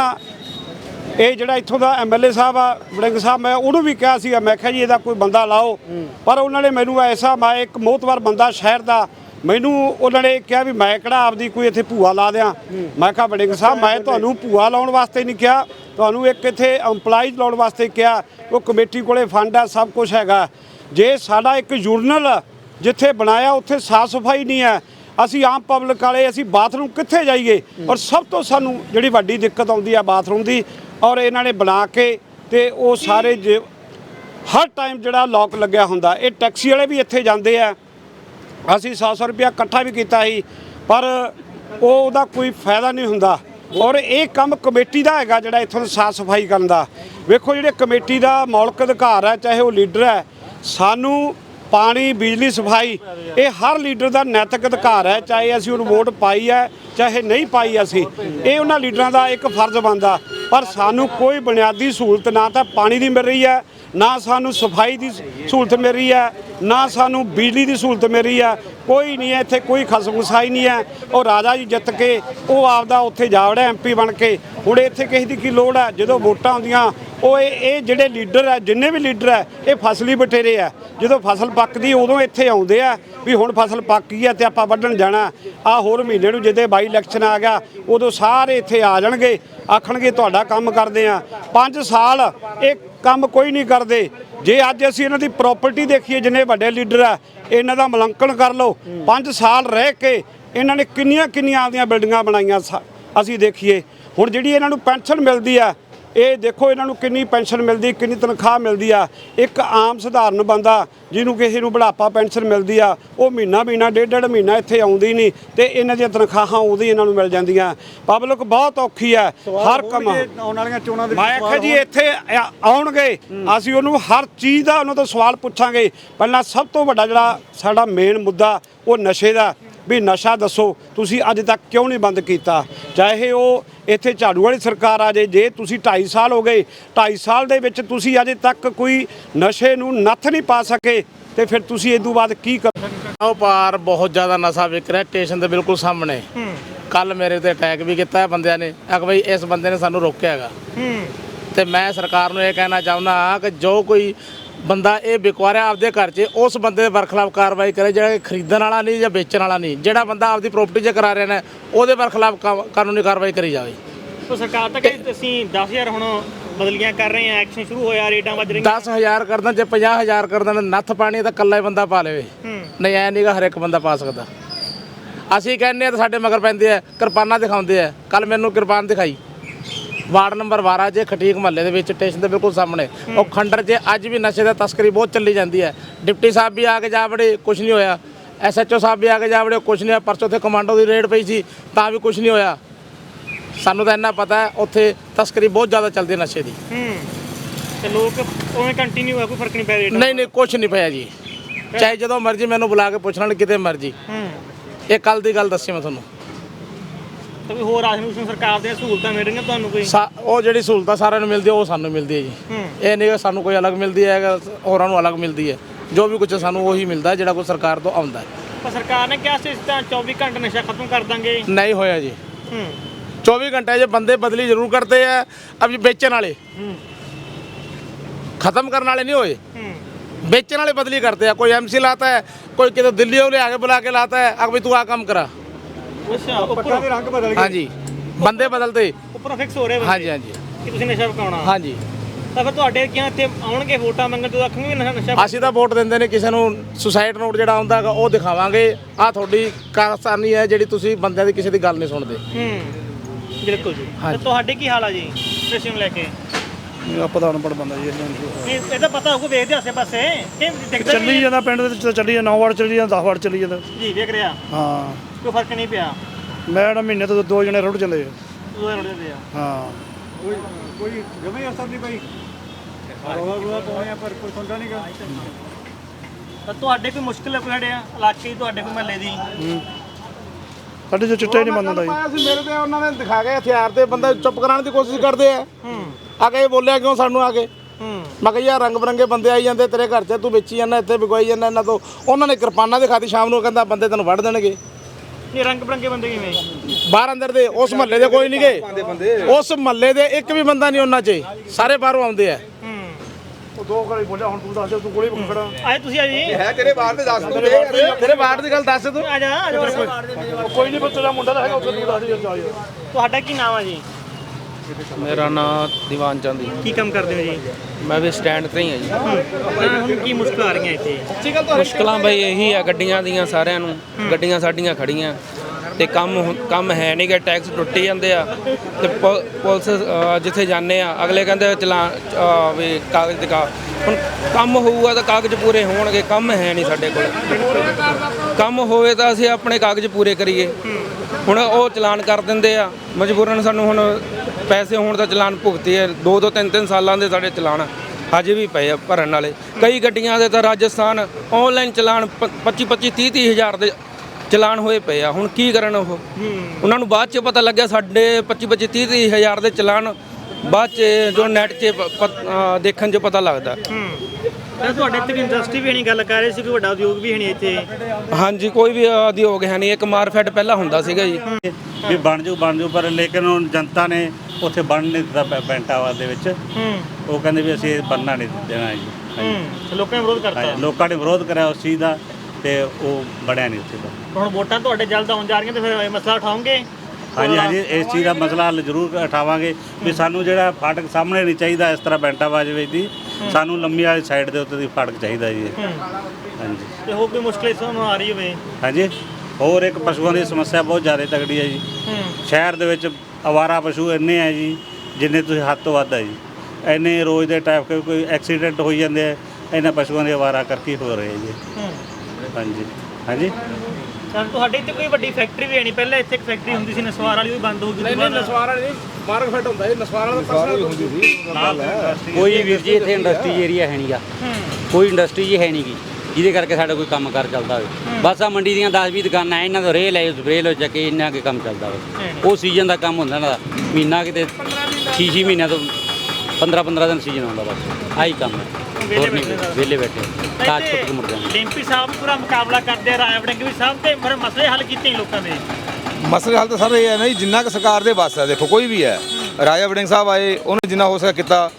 Speaker 1: ਇਹ ਜਿਹੜਾ ਇੱਥੋਂ ਦਾ ਐਮਐਲਏ ਸਾਹਿਬ ਆ, ਵੜਿੰਗ ਸਾਹਿਬ, ਮੈਂ ਉਹਨੂੰ ਵੀ ਕਿਹਾ ਸੀਗਾ, ਮੈਂ ਕਿਹਾ ਜੀ ਇਹਦਾ ਕੋਈ ਬੰਦਾ ਲਾਓ। ਪਰ ਉਹਨਾਂ ਨੇ ਮੈਨੂੰ ਐਸਾ, ਮੈਂ ਇੱਕ ਮੋਤਵਾਰ ਬੰਦਾ ਸ਼ਹਿਰ ਦਾ ਮੈਨੂੰ ਉਹਨਾਂ ਨੇ ਕਿਹਾ ਵੀ ਮੈਂ ਕਿਹੜਾ ਆਪਦੀ ਕੋਈ ਇੱਥੇ ਭੂਆ ਲਾ ਦਿਆਂ। ਮੈਂ ਕਿਹਾ ਵੜਿੰਗ ਸਾਹਿਬ ਮੈਂ ਤੁਹਾਨੂੰ ਭੂਆ ਲਾਉਣ ਵਾਸਤੇ ਨਹੀਂ ਕਿਹਾ। ਤੁਹਾਨੂੰ ਇੱਕ ਇੱਥੇ EMPLOYEES ਲਾਉਣ ਵਾਸਤੇ ਕਿਹਾ। ਉਹ ਕਮੇਟੀ ਕੋਲੇ ਫੰਡ ਆ, ਸਭ ਕੁਝ ਹੈਗਾ। ਜੇ ਸਾਡਾ ਇੱਕ ਜੁਰਨਲ ਜਿੱਥੇ ਬਣਾਇਆ, ਉੱਥੇ ਸਾਫ਼ ਸਫ਼ਾਈ ਨਹੀਂ ਹੈ। ਅਸੀਂ ਆਮ ਪਬਲਿਕ ਵਾਲੇ, ਅਸੀਂ ਬਾਥਰੂਮ ਕਿੱਥੇ ਜਾਈਏ? ਔਰ ਸਭ ਤੋਂ ਸਾਨੂੰ ਜਿਹੜੀ ਵੱਡੀ ਦਿੱਕਤ ਆਉਂਦੀ ਆ ਬਾਥਰੂਮ ਦੀ, ਔਰ ਇਹਨਾਂ ਨੇ ਬਣਾ ਕੇ ਤੇ ਉਹ ਸਾਰੇ ਜੇ- ਹਰ ਟਾਈਮ ਜਿਹੜਾ ਲੋਕ ਲੱਗਿਆ ਹੁੰਦਾ, ਇਹ ਟੈਕਸੀ ਵਾਲੇ ਵੀ ਇੱਥੇ ਜਾਂਦੇ ਆ। ਅਸੀਂ 100 ਰੁਪਇਆ ਇਕੱਠਾ ਵੀ ਕੀਤਾ ਸੀ, ਪਰ ਉਹ ਉਹਦਾ ਕੋਈ ਫਾਇਦਾ ਨਹੀਂ ਹੁੰਦਾ। ਔਰ ਇਹ ਕੰਮ ਕਮੇਟੀ ਦਾ ਹੈਗਾ ਜਿਹੜਾ ਇੱਥੋਂ ਦੀ ਸਾਫ਼ ਸਫ਼ਾਈ ਕਰਨ ਦਾ। ਵੇਖੋ ਜਿਹੜੇ ਕਮੇਟੀ ਦਾ ਮੌਲਿਕ ਅਧਿਕਾਰ ਹੈ, ਚਾਹੇ ਉਹ ਲੀਡਰ ਹੈ, ਸਾਨੂੰ ਪਾਣੀ, ਬਿਜਲੀ, ਸਫ਼ਾਈ, ਇਹ ਹਰ ਲੀਡਰ ਦਾ ਨੈਤਿਕ ਅਧਿਕਾਰ ਹੈ, ਚਾਹੇ ਅਸੀਂ ਉਹਨੂੰ ਵੋਟ ਪਾਈ ਹੈ, ਚਾਹੇ ਨਹੀਂ ਪਾਈ ਅਸੀਂ। ਇਹ ਉਹਨਾਂ ਲੀਡਰਾਂ ਦਾ ਇੱਕ ਫਰਜ਼ ਬਣਦਾ। ਪਰ ਸਾਨੂੰ ਕੋਈ ਬੁਨਿਆਦੀ ਸਹੂਲਤ ਨਾ ਤਾਂ ਪਾਣੀ ਦੀ ਮਿਲ ਰਹੀ ਹੈ, ਨਾ ਸਾਨੂੰ ਸਫ਼ਾਈ ਦੀ ਸਹੂਲਤ ਮਿਲ ਰਹੀ ਹੈ ਨਾ ਸਾਨੂੰ ਬਿਜਲੀ ਦੀ ਸਹੂਲਤ ਮਿਲ ਰਹੀ ਹੈ ਕੋਈ ਨਹੀਂ ਹੈ, ਇੱਥੇ ਕੋਈ ਖਸਮਸਾਈ ਨਹੀਂ ਹੈ। ਉਹ ਰਾਜਾ ਜੀ ਜਿੱਤ ਕੇ ਉਹ ਆਪਦਾ ਉੱਥੇ ਜਾ ਵੜਿਆ ਐਮਪੀ ਬਣ ਕੇ, ਹੁਣ ਇੱਥੇ ਕਿਸੇ ਦੀ ਕੀ ਲੋੜ ਹੈ? ਜਦੋਂ ਵੋਟਾਂ ਆਉਂਦੀਆਂ, ਉਹ ਇਹ ਇਹ ਜਿਹੜੇ ਲੀਡਰ ਹੈ, ਜਿੰਨੇ ਵੀ ਲੀਡਰ ਹੈ, ਇਹ ਫਸਲੀ ਬਟੇਰੇ ਆ ਜਦੋਂ ਫਸਲ ਪੱਕਦੀ, ਉਦੋਂ ਇੱਥੇ ਆਉਂਦੇ ਆ ਵੀ ਹੁਣ ਫਸਲ ਪੱਕ ਗਈ ਆ ਤੇ ਆਪਾਂ ਵੱਢਣ ਜਾਣਾ। ਆ ਹੋਰ ਮਹੀਨੇ ਨੂੰ ਜਦੋਂ ਬਾਈ ਇਲੈਕਸ਼ਨ ਆ ਗਿਆ, ਉਦੋਂ ਸਾਰੇ ਇੱਥੇ ਆ ਜਾਣਗੇ, ਆਖਣਗੇ, ਤੁਹਾਡਾ ਕੰਮ ਕਰਦੇ ਆ। 5 ਸਾਲ ਇਹ ਕੰਮ ਕੋਈ ਨਹੀਂ ਕਰਦੇ। ਜੇ ਅੱਜ ਅਸੀਂ ਇਹਨਾਂ ਦੀ ਪ੍ਰਾਪਰਟੀ ਦੇਖੀਏ, ਜਿੰਨੇ ਵੱਡੇ ਲੀਡਰ ਆ, ਇਹਨਾਂ ਦਾ ਮਲੰਕਣ ਕਰ ਲਓ। 5 ਸਾਲ ਰਹਿ ਕੇ ਇਹਨਾਂ ਨੇ ਕਿੰਨੀਆਂ ਕਿੰਨੀਆਂ ਆਪਦੀਆਂ ਬਿਲਡਿੰਗਾਂ ਬਣਾਈਆਂ ਸਾ- ਅਸੀਂ ਦੇਖੀਏ। ਹੁਣ ਜਿਹੜੀ ਇਹਨਾਂ ਨੂੰ ਪੈਨਸ਼ਨ ਮਿਲਦੀ ਆ ਇਹ ਦੇਖੋ ਇਹਨਾਂ ਨੂੰ ਕਿੰਨੀ ਪੈਨਸ਼ਨ ਮਿਲਦੀ ਕਿੰਨੀ ਤਨਖਾਹ ਮਿਲਦੀ ਆ। ਇੱਕ ਆਮ ਸਧਾਰਨ ਬੰਦਾ ਜਿਹਨੂੰ ਕਿਸੇ ਨੂੰ ਬੁਢਾਪਾ ਪੈਨਸ਼ਨ ਮਿਲਦੀ ਆ ਉਹ ਮਹੀਨਾ ਮਹੀਨਾ ਡੇਢ ਡੇਢ ਮਹੀਨਾ ਇੱਥੇ ਆਉਂਦੀ ਨਹੀਂ ਤੇ ਇਹਨਾਂ ਦੀਆਂ ਤਨਖਾਹਾਂ ਉਹਦੀ ਇਹਨਾਂ ਨੂੰ ਮਿਲ ਜਾਂਦੀਆਂ। ਪਬਲਿਕ ਬਹੁਤ ਔਖੀ ਆ ਹਰ ਕੰਮ।
Speaker 4: ਆਉਣ ਵਾਲੀਆਂ ਚੋਣਾਂ ਦੇ
Speaker 1: ਮੈਂ ਆਖਿਆ ਜੀ ਇੱਥੇ ਆਉਣਗੇ। ਅਸੀਂ ਉਹਨੂੰ ਹਰ ਚੀਜ਼ ਦਾ ਉਹਨਾਂ ਤੋਂ ਸਵਾਲ ਪੁੱਛਾਂਗੇ। ਪਹਿਲਾਂ ਸਭ ਤੋਂ ਵੱਡਾ ਜਿਹੜਾ ਸਾਡਾ ਮੇਨ ਮੁੱਦਾ ਉਹ ਨਸ਼ੇ ਦਾ। ਵੀ ਨਸ਼ਾ ਦੱਸੋ ਤੁਸੀਂ ਅੱਜ ਤੱਕ ਕਿਉਂ ਨਹੀਂ ਬੰਦ ਕੀਤਾ? ਚਾਹੇ ਉਹ ਇੱਥੇ ਝਾੜੂ ਵਾਲੀ ਸਰਕਾਰ ਆ ਜੇ ਜੇ ਤੁਸੀਂ 2.5 ਸਾਲ ਹੋ ਗਏ 2.5 ਸਾਲ ਦੇ ਵਿੱਚ ਤੁਸੀਂ ਅਜੇ ਤੱਕ ਕੋਈ ਨਸ਼ੇ ਨੂੰ ਨੱਥ ਨਹੀਂ ਪਾ ਸਕੇ ਤੇ ਫਿਰ ਤੁਸੀਂ ਇਸ ਤੋਂ ਬਾਅਦ ਕੀ ਕਰ
Speaker 8: ਉਹ ਪਾਰ ਬਹੁਤ ਜ਼ਿਆਦਾ ਨਸ਼ਾ ਵਿਕ ਰਿਹਾ ਸਟੇਸ਼ਨ ਦੇ ਬਿਲਕੁਲ ਸਾਹਮਣੇ। ਕੱਲ ਮੇਰੇ ਤੇ ਅਟੈਕ ਵੀ ਕੀਤਾ ਹੈ ਬੰਦਿਆਂ ਨੇ। ਆ ਬਈ ਇਸ ਬੰਦੇ ਨੇ ਸਾਨੂੰ ਰੋਕਿਆ ਹੈਗਾ। ਤੇ ਮੈਂ ਸਰਕਾਰ ਨੂੰ ਇਹ ਕਹਿਣਾ ਚਾਹੁੰਦਾ ਕਿ ਜੋ ਕੋਈ ਬੰਦਾ ਇਹ ਵਿਕਵਾਰਿਆ ਆਪਦੇ ਘਰ 'ਚ ਉਸ ਬੰਦੇ ਦੇ ਬਰਖਲਾਫ ਕਾਰਵਾਈ ਕਰੇ ਜਿਹੜਾ ਖਰੀਦਣ ਵਾਲਾ ਨਹੀਂ ਜਾਂ ਵੇਚਣ ਵਾਲਾ ਨਹੀਂ ਜਿਹੜਾ ਬੰਦਾ ਆਪਦੀ ਪ੍ਰਾਪਰਟੀ 'ਚ ਕਰਾ ਰਿਹਾ ਨੇ ਉਹਦੇ ਬਰਖਲਾਫ ਕਾਨੂੰਨੀ ਕਾਰਵਾਈ ਕਰੀ ਜਾਵੇ।
Speaker 3: ਤਾਂ ਸਰਕਾਰ ਤਾਂ ਕਹਿੰਦੀ ਅਸੀਂ 10000 ਹੁਣ ਬਦਲੀਆਂ ਕਰ ਰਹੇ ਆ ਐਕਸ਼ਨ ਸ਼ੁਰੂ ਹੋਇਆ ਰੇਡਾਂ ਵੱਜ ਰਹੀਆਂ।
Speaker 8: 10000 ਕਰ ਦੇਣ ਜੇ 50000 ਕਰ ਦੇਣ ਨੱਥ ਪਾਣੀ ਤਾਂ ਕੱਲਾ ਹੀ ਬੰਦਾ ਪਾ ਲਵੇ। ਨਹੀਂ ਐ ਨਹੀਂਗਾ ਹਰ ਇੱਕ ਬੰਦਾ ਪਾ ਸਕਦਾ। ਅਸੀਂ ਕਹਿੰਦੇ ਆ ਤਾਂ ਸਾਡੇ ਮਗਰ ਪੈਂਦੇ ਆ ਕਿਰਪਾਨਾਂ ਦਿਖਾਉਂਦੇ ਆ। ਕੱਲ ਮੈਨੂੰ ਕਿਰਪਾਨ ਦਿਖਾਈ। ਵਾਰਡ ਨੰਬਰ 12 ਜੇ ਖਟੀਕ ਮਹੱਲੇ ਦੇ ਵਿੱਚ ਸਟੇਸ਼ਨ ਦੇ ਬਿਲਕੁਲ ਸਾਹਮਣੇ। ਉਹ ਖੰਡਰ 'ਚ ਅੱਜ ਵੀ ਨਸ਼ੇ ਦਾ ਤਸਕਰੀ ਬਹੁਤ ਚੱਲੀ ਜਾਂਦੀ ਹੈ। ਡਿਪਟੀ ਸਾਹਿਬ ਵੀ ਆ ਕੇ ਜਾ ਵੜੇ ਕੁਝ ਨਹੀਂ ਹੋਇਆ। ਐਸਐਚਓ ਸਾਹਿਬ ਵੀ ਆ ਕੇ ਜਾ ਵੜੇ ਕੁਝ ਨਹੀਂ ਹੋਇਆ। ਪਰਸੋਂ ਤੇ ਕਮਾਂਡੋ ਦੀ ਰੇਡ ਪਈ ਸੀ ਤਾਂ ਵੀ ਕੁਝ ਨਹੀਂ ਹੋਇਆ। ਸਾਨੂੰ ਤਾਂ ਇੰਨਾ ਪਤਾ ਹੈ ਉੱਥੇ ਤਸਕਰੀ ਬਹੁਤ ਜ਼ਿਆਦਾ ਚੱਲਦੀ ਹੈ ਨਸ਼ੇ ਦੀ।
Speaker 3: ਹੂੰ। ਤੇ ਲੋਕ ਉਵੇਂ ਕੰਟੀਨਿਊ ਹੋਇਆ ਕੋਈ ਫ਼ਰਕ ਨਹੀਂ ਪਿਆ ਰੇਟ
Speaker 8: ਨਹੀਂ ਨਹੀਂ ਕੁਝ ਨਹੀਂ ਪਿਆ ਜੀ। ਚਾਹੇ ਜਦੋਂ ਮਰਜ਼ੀ ਮੈਨੂੰ ਬੁਲਾ ਕੇ ਪੁੱਛ ਲੈਣ ਕਿਤੇ ਮਰਜ਼ੀ।
Speaker 3: ਹੂੰ।
Speaker 8: ਇਹ ਕੱਲ ਦੀ ਗੱਲ ਦੱਸੀ ਮੈਂ ਤੁਹਾਨੂੰ।
Speaker 3: ਤੇ ਹੋਰ ਰਾਸ਼ਨ ਨੂੰ ਸਰਕਾਰ ਦੀਆਂ ਸਹੂਲਤਾਂ ਮਿਲ ਰਹੀਆਂ ਤੁਹਾਨੂੰ ਕੋਈ?
Speaker 8: ਉਹ ਜਿਹੜੀ ਸਹੂਲਤਾਂ ਸਾਰਿਆਂ ਨੂੰ ਮਿਲਦੀ ਉਹ ਸਾਨੂੰ ਮਿਲਦੀ ਹੈ ਜੀ। ਇਹ ਨਹੀਂ ਕਿ ਸਾਨੂੰ ਕੋਈ ਅਲੱਗ ਮਿਲਦੀ ਹੈ ਹੋਰਾਂ ਨੂੰ ਅਲੱਗ ਮਿਲਦੀ ਹੈ ਜੋ ਵੀ ਕੁਝ ਸਾਨੂੰ ਉਹੀ ਮਿਲਦਾ ਜਿਹੜਾ ਕੋਈ ਸਰਕਾਰ ਤੋਂ ਆਉਂਦਾ। ਹੈ
Speaker 3: ਪਰ ਸਰਕਾਰ ਨੇ ਕਿਹਾ ਸੀ ਇਸ ਤਰ੍ਹਾਂ 24 ਘੰਟੇ ਨਸ਼ਾ ਖਤਮ ਕਰ ਦਾਂਗੇ।
Speaker 8: ਨਹੀਂ ਹੋਇਆ ਜੀ। 24 ਘੰਟੇ ਜੇ ਬੰਦੇ ਬਦਲੀ ਜ਼ਰੂਰ ਕਰਦੇ ਹੈ ਅਬ ਇਹ ਵੇਚਣ ਵਾਲੇ। ਖਤਮ ਕਰਨ ਵਾਲੇ ਨਹੀਂ ਹੋਏ।
Speaker 3: ਵੇਚਣ
Speaker 8: ਵਾਲੇ ਬਦਲੀ ਕਰਦੇ ਆ। ਕੋਈ ਐਮਸੀ ਲਾਤਾ ਹੈ ਕੋਈ ਕਿਤੇ ਦਿੱਲੀ ਉਹ ਲਿਆ ਕੇ ਬੁਲਾ ਕੇ ਲਾਤਾ ਹੈ ਅਗ ਵੀ ਤੂੰ ਆ ਕੰਮ ਕਰਾ।
Speaker 3: ਅੱਛਾ ਪੱਟਾਂ ਦੇ ਉੱਪਰ
Speaker 1: ਰੰਗ ਬਦਲ
Speaker 8: ਗਏ। ਹਾਂਜੀ ਬੰਦੇ ਬਦਲਦੇ।
Speaker 3: ਉੱਪਰ ਫਿਕਸ ਹੋ ਰਿਹਾ
Speaker 8: ਹਾਂਜੀ ਹਾਂਜੀ।
Speaker 3: ਕਿ ਤੁਸੀਂ ਨਸ਼ਾ
Speaker 8: ਪਕਾਉਣਾ। ਹਾਂਜੀ।
Speaker 3: ਤਾਂ ਫਿਰ ਤੁਹਾਡੇ ਕਿਹਾ ਇੱਥੇ ਆਉਣਗੇ ਵੋਟਾਂ ਮੰਗਣ ਤੋਂ ਆਖਣਗੇ ਨਸ਼ਾ ਨਸ਼ਾ
Speaker 8: ਅਸੀਂ ਤਾਂ ਵੋਟ ਦਿੰਦੇ ਨੇ ਕਿਸੇ ਨੂੰ ਸੁਸਾਇਡ ਨੋਟ ਜਿਹੜਾ ਹੁੰਦਾ ਹੈਗਾ ਉਹ ਦਿਖਾਵਾਂਗੇ। ਆ ਤੁਹਾਡੀ ਕਾਰਸਾਨੀ ਹੈ ਜਿਹੜੀ ਤੁਸੀਂ ਬੰਦਿਆਂ ਦੀ ਕਿਸੇ ਦੀ ਗੱਲ ਨਹੀਂ ਸੁਣਦੇ।
Speaker 3: ਹੂੰ ਬਿਲਕੁਲ ਜੀ। ਤੇ ਹਾਂਜੀ। ਤੁਹਾਡੇ ਕੀ ਹਾਲ ਆ ਜੀ ਨਸ਼ੇ ਨੂੰ ਲੈ ਕੇ?
Speaker 4: ਆਪਾਂ ਤਾਂ ਅਨਪੜ ਬੰਦਾ ਜੀ
Speaker 3: ਇਹ- ਇਹ ਤਾਂ ਪਤਾ ਹੋਊ ਵੇਖਦੇ ਆਸੇ ਪਾਸੇ। ਕਿ ਦਿਖਦਾ
Speaker 4: ਚੱਲੀ ਨਹੀਂ ਜਾਂਦਾ ਪਿੰਡ ਦੇ ਵਿੱਚ ਤਾਂ ਚੱਲੀ ਜਾਂਦਾ 9 ਵਾਰ ਚੱਲੀ ਜਾਂਦਾ 10 ਵਾਰ ਚੱਲੀ ਜਾਂਦਾ।
Speaker 3: ਜੀ ਵੇਖ ਰਿਹਾ।
Speaker 4: ਹਾਂ।
Speaker 3: ਕੋਈ ਫ਼ਰਕ ਨਹੀਂ ਪਿਆ?
Speaker 4: ਮੈਂ ਨਾ ਮਹੀਨੇ ਤੋਂ ਦੋ ਜਣੇ ਰੁੜ ਜਾਂਦੇ ਆ।
Speaker 3: ਉਹ ਰੋੜੇ ਦੇ ਆ।
Speaker 4: ਹਾਂ।
Speaker 1: ਕੋਈ ਕੋਈ ਜਮੇ ਅਸਰ ਨਹੀਂ ਪਈ। ਰੋਲਾ ਰੋਲਾ ਪਾਉਂਦੇ ਆ ਪਰ ਕੋਈ ਸੁਣਦਾ ਨਹੀਂਗਾ
Speaker 3: ਤਾਂ ਤੁਹਾਡੇ ਕੋਈ ਮੁਸ਼ਕਿਲ ਹੈ ਕੋਈ ਸਾਡੇ ਇਲਾਕੇ ਦੀ ਤੁਹਾਡੇ ਕੋਈ ਮਹੱਲੇ ਦੀ?
Speaker 4: ਸਾਡੇ ਜੋ ਚਿੱਟਾ ਹੀ ਨਹੀਂ ਮੰਨਦਾ ਜੀ।
Speaker 8: ਅਸੀਂ ਮੇਰੇ ਤੇ ਉਹਨਾਂ ਨੇ ਦਿਖਾ ਕੇ ਹਥਿਆਰ ਤੇ ਬੰਦਾ ਚੁੱਪ ਕਰਾਉਣ ਦੀ ਕੋਸ਼ਿਸ਼ ਕਰਦੇ ਆ।
Speaker 3: ਹੂੰ।
Speaker 8: ਆ ਕੇ ਇਹ ਬੋਲਿਆ ਕਿਉਂ ਸਾਨੂੰ ਆ ਕੇ?
Speaker 3: ਹੂੰ।
Speaker 8: ਮੈਂ ਕਿਹਾ ਯਾਰ ਰੰਗ ਬਰੰਗੇ ਬੰਦੇ ਆਈ ਜਾਂਦੇ ਤੇਰੇ ਘਰ 'ਚ ਤੂੰ ਵੇਚੀ ਜਾਂਦਾ ਇੱਥੇ ਵਿਗਵਾਈ ਜਾਂਦਾ ਇਹਨਾਂ ਤੋਂ। ਉਹਨਾਂ ਨੇ ਕਿਰਪਾਨਾਂ ਦਿਖਾਤੀ ਸ਼ਾਮ ਨੂੰ ਕਹਿੰਦਾ ਬੰਦੇ ਤੈਨੂੰ ਵੜ ਦੇਣਗੇ।
Speaker 3: ਇਹ ਰੰਗ ਬਰੰਗੇ ਬੰਦੇ ਕਿਵੇਂ
Speaker 8: ਬਾਹਰ ਅੰਦਰ ਦੇ ਉਸ ਮਹੱਲੇ ਦੇ ਕੋਈ ਨਹੀਂ ਗਏ ਉਸ ਮਹੱਲੇ ਦੇ ਇੱਕ ਵੀ ਬੰਦਾ ਨਹੀਂ ਉਹਨਾਂ 'ਚ। ਸਾਰੇ ਬਾਹਰੋਂ ਆਉਂਦੇ ਆ।
Speaker 3: ਹੂੰ।
Speaker 4: ਉਹ ਦੋ ਗਾਲੀ ਬੋਲਿਆ ਹੁਣ ਤੂੰ ਦੱਸ ਤੂੰ ਗੋਲੀ ਪਕੜ
Speaker 3: ਆਏ ਤੁਸੀਂ ਆ ਜੀ
Speaker 5: ਹੈ ਤੇਰੇ ਬਾਹਰ ਦੇ ਦੱਸ ਤੂੰ।
Speaker 8: ਤੇਰੇ ਬਾਹਰ ਦੀ ਗੱਲ ਦੱਸ ਤੂੰ।
Speaker 3: ਆ ਜਾ ਆ ਜਾ
Speaker 4: ਕੋਈ ਨਹੀਂ ਬੱਚਾ ਦਾ ਮੁੰਡਾ ਤਾਂ ਹੈਗਾ ਉੱਥੇ ਤੂੰ ਦੱਸ ਦੇ ਜਾ।
Speaker 3: ਤੁਹਾਡਾ ਕੀ ਨਾਮ ਆ ਜੀ?
Speaker 13: ਮੇਰਾ ਨਾਮ ਦੀਵਾਨ ਚੰਦ ਜੀ।
Speaker 3: ਕੀ ਕੰਮ ਕਰਦੇ ਹੋ ਜੀ?
Speaker 13: ਮੈਂ ਵੀ ਸਟੈਂਡ ਤੇ ਹੀ ਹਾਂ ਜੀ।
Speaker 3: ਹੁਣ ਕੀ ਮੁਸ਼ਕਲ ਆ ਰਹੀਆਂ ਇੱਥੇ?
Speaker 13: ਮੁਸ਼ਕਲਾਂ ਬਈ ਇਹੀ ਆ ਗੱਡੀਆਂ ਦੀਆਂ ਸਾਰਿਆਂ ਨੂੰ। ਗੱਡੀਆਂ ਸਾਡੀਆਂ ਖੜੀਆਂ। ਤੇ ਕੰਮ ਕੰਮ ਹੈ ਨਹੀਂ ਗਾ ਟੈਕਸ ਟੁੱਟੀ ਜਾਂਦੇ ਆ। ਤੇ ਪ- ਪੁਲਿਸ ਜਿੱਥੇ ਜਾਂਦੇ ਆ, ਅਗਲੇ ਕਹਿੰਦੇ ਚਲਾ ਵੀ ਕਾਗਜ਼ ਦਿਖਾ। ਹੁਣ ਕੰਮ ਹੋਊਗਾ ਤਾਂ ਕਾਗਜ਼ ਪੂਰੇ ਹੋਣਗੇ, ਕੰਮ ਹੈ ਨਹੀਂ ਸਾਡੇ ਕੋਲ। ਕੰਮ ਹੋਵੇ ਤਾਂ ਅਸੀਂ ਆਪਣੇ ਕਾਗਜ਼ ਪੂਰੇ ਕਰੀਏ। ਹੁਣ ਉਹ ਚਲਾਨ ਕਰ ਦਿੰਦੇ ਆ। ਮਜਬੂਰਨ ਸਾਨੂੰ ਹੁਣ ਪੈਸੇ ਹੋਣ ਦਾ ਚਲਾਨ ਭੁਗਤੀ ਹੈ। ਦੋ ਦੋ ਤਿੰਨ ਤਿੰਨ ਸਾਲਾਂ ਦੇ ਸਾਡੇ ਚਲਾਨ ਹਜੇ ਵੀ ਪਏ ਆ ਭਰਨ ਵਾਲੇ। ਕਈ ਗੱਡੀਆਂ ਦੇ ਤਾਂ ਰਾਜਸਥਾਨ ਆਨਲਾਈਨ ਚਲਾਨ 25 25 30 30 ਹਜ਼ਾਰ ਦੇ ਚਲਾਨ ਹੋਏ ਪਏ ਆ। ਹੁਣ ਕੀ ਕਰਨ ਉਹ? ਉਹਨਾਂ ਨੂੰ ਬਾਅਦ ਚ ਪਤਾ ਲੱਗਿਆ ਸਾਡੇ 25 25 30 30 ਹਜ਼ਾਰ ਦੇ ਚਲਾਨ ਬਾਅਦ ਚ ਜੋ ਨੈਟ 'ਚ ਪ- ਦੇਖਣ 'ਚ ਪਤਾ ਲੱਗਦਾ।
Speaker 3: ਤਾਂ ਤੁਹਾਡੇ ਇੱਥੇ ਇੰਡਸਟਰੀ ਵੀ ਨਹੀਂ ਗੱਲ ਕਰ ਰਹੇ ਸੀ ਕੋਈ ਵੱਡਾ ਉਦਯੋਗ ਵੀ ਹੈ ਨਹੀਂ ਇੱਥੇ।
Speaker 13: ਹਾਂਜੀ ਕੋਈ ਵੀ ਉਦਯੋਗ ਹੈ ਨਹੀਂ ਇੱਕ ਮਾਰਫੈਟ ਪਹਿਲਾਂ ਹੁੰਦਾ ਸੀਗਾ ਜੀ।
Speaker 14: ਵੀ ਬਣ ਜੂ ਬਣ ਜੂ ਪਰ ਲੇਕਿਨ ਹੁਣ ਜਨਤਾ ਨੇ ਉੱਥੇ ਬਣ ਨਹੀਂ ਦਿੱਤਾ ਪੈ- ਪੈਂਟਾਵਾਦ ਦੇ ਵਿੱਚ।
Speaker 3: ਹੂੰ।
Speaker 14: ਉਹ ਕਹਿੰਦੇ ਵੀ ਅਸੀਂ ਇਹ ਬਣਨਾ ਨਹੀਂ ਦੇਣਾ ਜੀ।
Speaker 3: ਹੂੰ। ਲੋਕਾਂ ਨੇ ਵਿਰੋਧ ਕਰਤਾ।
Speaker 14: ਹਾਂਜੀ, ਲੋਕਾਂ ਨੇ ਵਿਰੋਧ ਕਰਿਆ ਉਸ ਚੀਜ਼ ਦਾ। ਤੇ ਉਹ ਬਣਿਆ ਨਹੀਂ ਉੱਥੇ ਦਾ।
Speaker 3: ਹੁਣ ਵੋਟਾਂ ਤੁਹਾਡੇ ਜਲਦ ਆਉਣ ਜਾ ਰਹੀਆਂ ਤੇ ਫਿਰ ਇਹ ਮਸਲਾ ਉਠਾਓਗੇ?
Speaker 14: ਹਾਂਜੀ ਹਾਂਜੀ ਇਸ ਚੀਜ਼ ਦਾ ਮਸਲਾ ਹੱਲ ਜ਼ਰੂਰ ਉਠਾਵਾਂਗੇ ਵੀ ਸਾਨੂੰ ਜਿਹੜਾ ਫਾਟਕ ਸਾਹਮਣੇ ਨਹੀਂ ਚਾਹੀਦਾ ਇਸ ਤਰ੍ਹਾਂ ਬੈਂਟਾਵਾਜ ਵਿੱਚ ਦੀ ਸਾਨੂੰ ਲੰਮੀ ਵਾਲੀ ਸਾਈਡ ਦੇ ਉੱਤੇ ਦੀ ਫਾਟਕ ਚਾਹੀਦਾ ਜੀ। ਹਾਂਜੀ।
Speaker 3: ਤੇ ਹੋਰ ਕੋਈ ਮੁਸ਼ਕਲ ਇਸ ਨੂੰ ਆ ਰਹੀ ਹੋਵੇ?
Speaker 14: ਹਾਂਜੀ ਹੋਰ ਇੱਕ ਪਸ਼ੂਆਂ ਦੀ ਸਮੱਸਿਆ ਬਹੁਤ ਜ਼ਿਆਦਾ ਤਗੜੀ ਹੈ ਜੀ। ਸ਼ਹਿਰ ਦੇ ਵਿੱਚ ਅਵਾਰਾ ਪਸ਼ੂ ਇੰਨੇ ਆ ਜੀ ਜਿੰਨੇ ਤੁਸੀਂ ਹੱਦ ਤੋਂ ਵੱਧ ਆ ਜੀ। ਇੰਨੇ ਰੋਜ਼ ਦੇ ਟਾਈਪ ਕੋਈ ਐਕਸੀਡੈਂਟ ਹੋਈ ਜਾਂਦੇ ਆ ਇਹਨਾਂ ਪਸ਼ੂਆਂ ਦੇ ਅਵਾਰਾ ਕਰਕੇ ਹੀ ਰਹੇ ਜੀ। ਹਾਂਜੀ। ਹਾਂਜੀ?
Speaker 3: ਤਾਂ ਤੁਹਾਡੇ ਇੱਥੇ ਕੋਈ ਵੱਡੀ ਫੈਕਟਰੀ ਵੀ ਹੈ ਨਹੀਂ। ਪਹਿਲਾਂ ਇੱਥੇ ਇੱਕ ਫੈਕਟਰੀ ਹੁੰਦੀ ਸੀ ਨਸਵਾਰ ਵਾਲੀ ਉਹ ਵੀ ਬੰਦ ਹੋ ਗਈ।
Speaker 8: ਨਹੀਂ ਨਹੀਂ ਨਸਵਾਰਾ ਨਹੀਂ। ਮਾਰਕ ਫਿੱਟ ਹੁੰਦਾ ਇਹ ਨਸਵਾਰਾ ਦਾ ਪਰਸਨਲ ਹੁੰਦੀ ਸੀ।
Speaker 15: ਕੋਈ ਵੀਰ ਜੀ ਇੱਥੇ ਇੰਡਸਟਰੀ ਏਰੀਆ ਹੈ ਨਹੀਂਗਾ। ਕੋਈ ਇੰਡਸਟਰੀ ਜੀ ਹੈ ਨਹੀਂਗੀ ਜਿਹਦੇ ਕਰਕੇ ਸਾਡਾ ਕੋਈ ਕੰਮਕਾਰ ਚੱਲਦਾ ਹੋਵੇ। ਬਸ ਆ ਮੰਡੀ ਦੀਆਂ 10 20 ਦੁਕਾਨਾਂ ਐ, ਇਹਨਾਂ ਤੋਂ ਰੇਲ ਹੈ ਸਪਰੇਅ ਲੋ ਚੱਕੇ ਇੰਨਾ ਕੇ ਕੰਮ ਚੱਲਦਾ ਹੋਵੇ। ਉਹ ਸੀਜ਼ਨ ਦਾ ਕੰਮ ਹੁੰਦਾ ਨਾ ਮਹੀਨਾ ਕਿਤੇ 6-6 ਮਹੀਨਿਆਂ ਤੋਂ 15-15 ਦਿਨ ਸੀਜ਼ਨ ਆਉਂਦਾ ਬਸ। ਆਹੀ ਕੰਮ ਹੈ। ਵਿਹਲੇ ਬੈਠੇ। ਕਾਜ ਛੁੱਟ ਕੇ ਮੁੜ ਜਾਂਦੇ
Speaker 3: ਡੀਐਮਪੀ ਸਾਹਿਬ ਪੂਰਾ ਮੁਕਾਬਲਾ ਕਰਦੇ ਆ ਰਾਜਾ ਵੜਿੰਗ ਵੀ ਸਾਹਿਬ ਤੇ ਫਿਰ ਮਸਲੇ ਹੱਲ ਕੀਤੇ ਨੇ ਲੋਕਾਂ ਦੇ।
Speaker 5: ਮਸਲੇ ਹੱਲ ਤਾਂ ਸਰ ਇਹ ਹੈ ਨਾ ਜੀ ਜਿੰਨਾ ਕਿ ਸਰਕਾਰ ਦੇ ਵੱਸ ਹੈ ਦੇਖੋ ਕੋਈ ਵੀ ਹੈ। ਰਾਜਾ ਵੜਿੰਗ ਸਾਹਿਬ ਆਏ ਉਹਨੇ ਜਿੰਨਾ ਹੋ ਸਕਿਆ ਕੀਤਾ।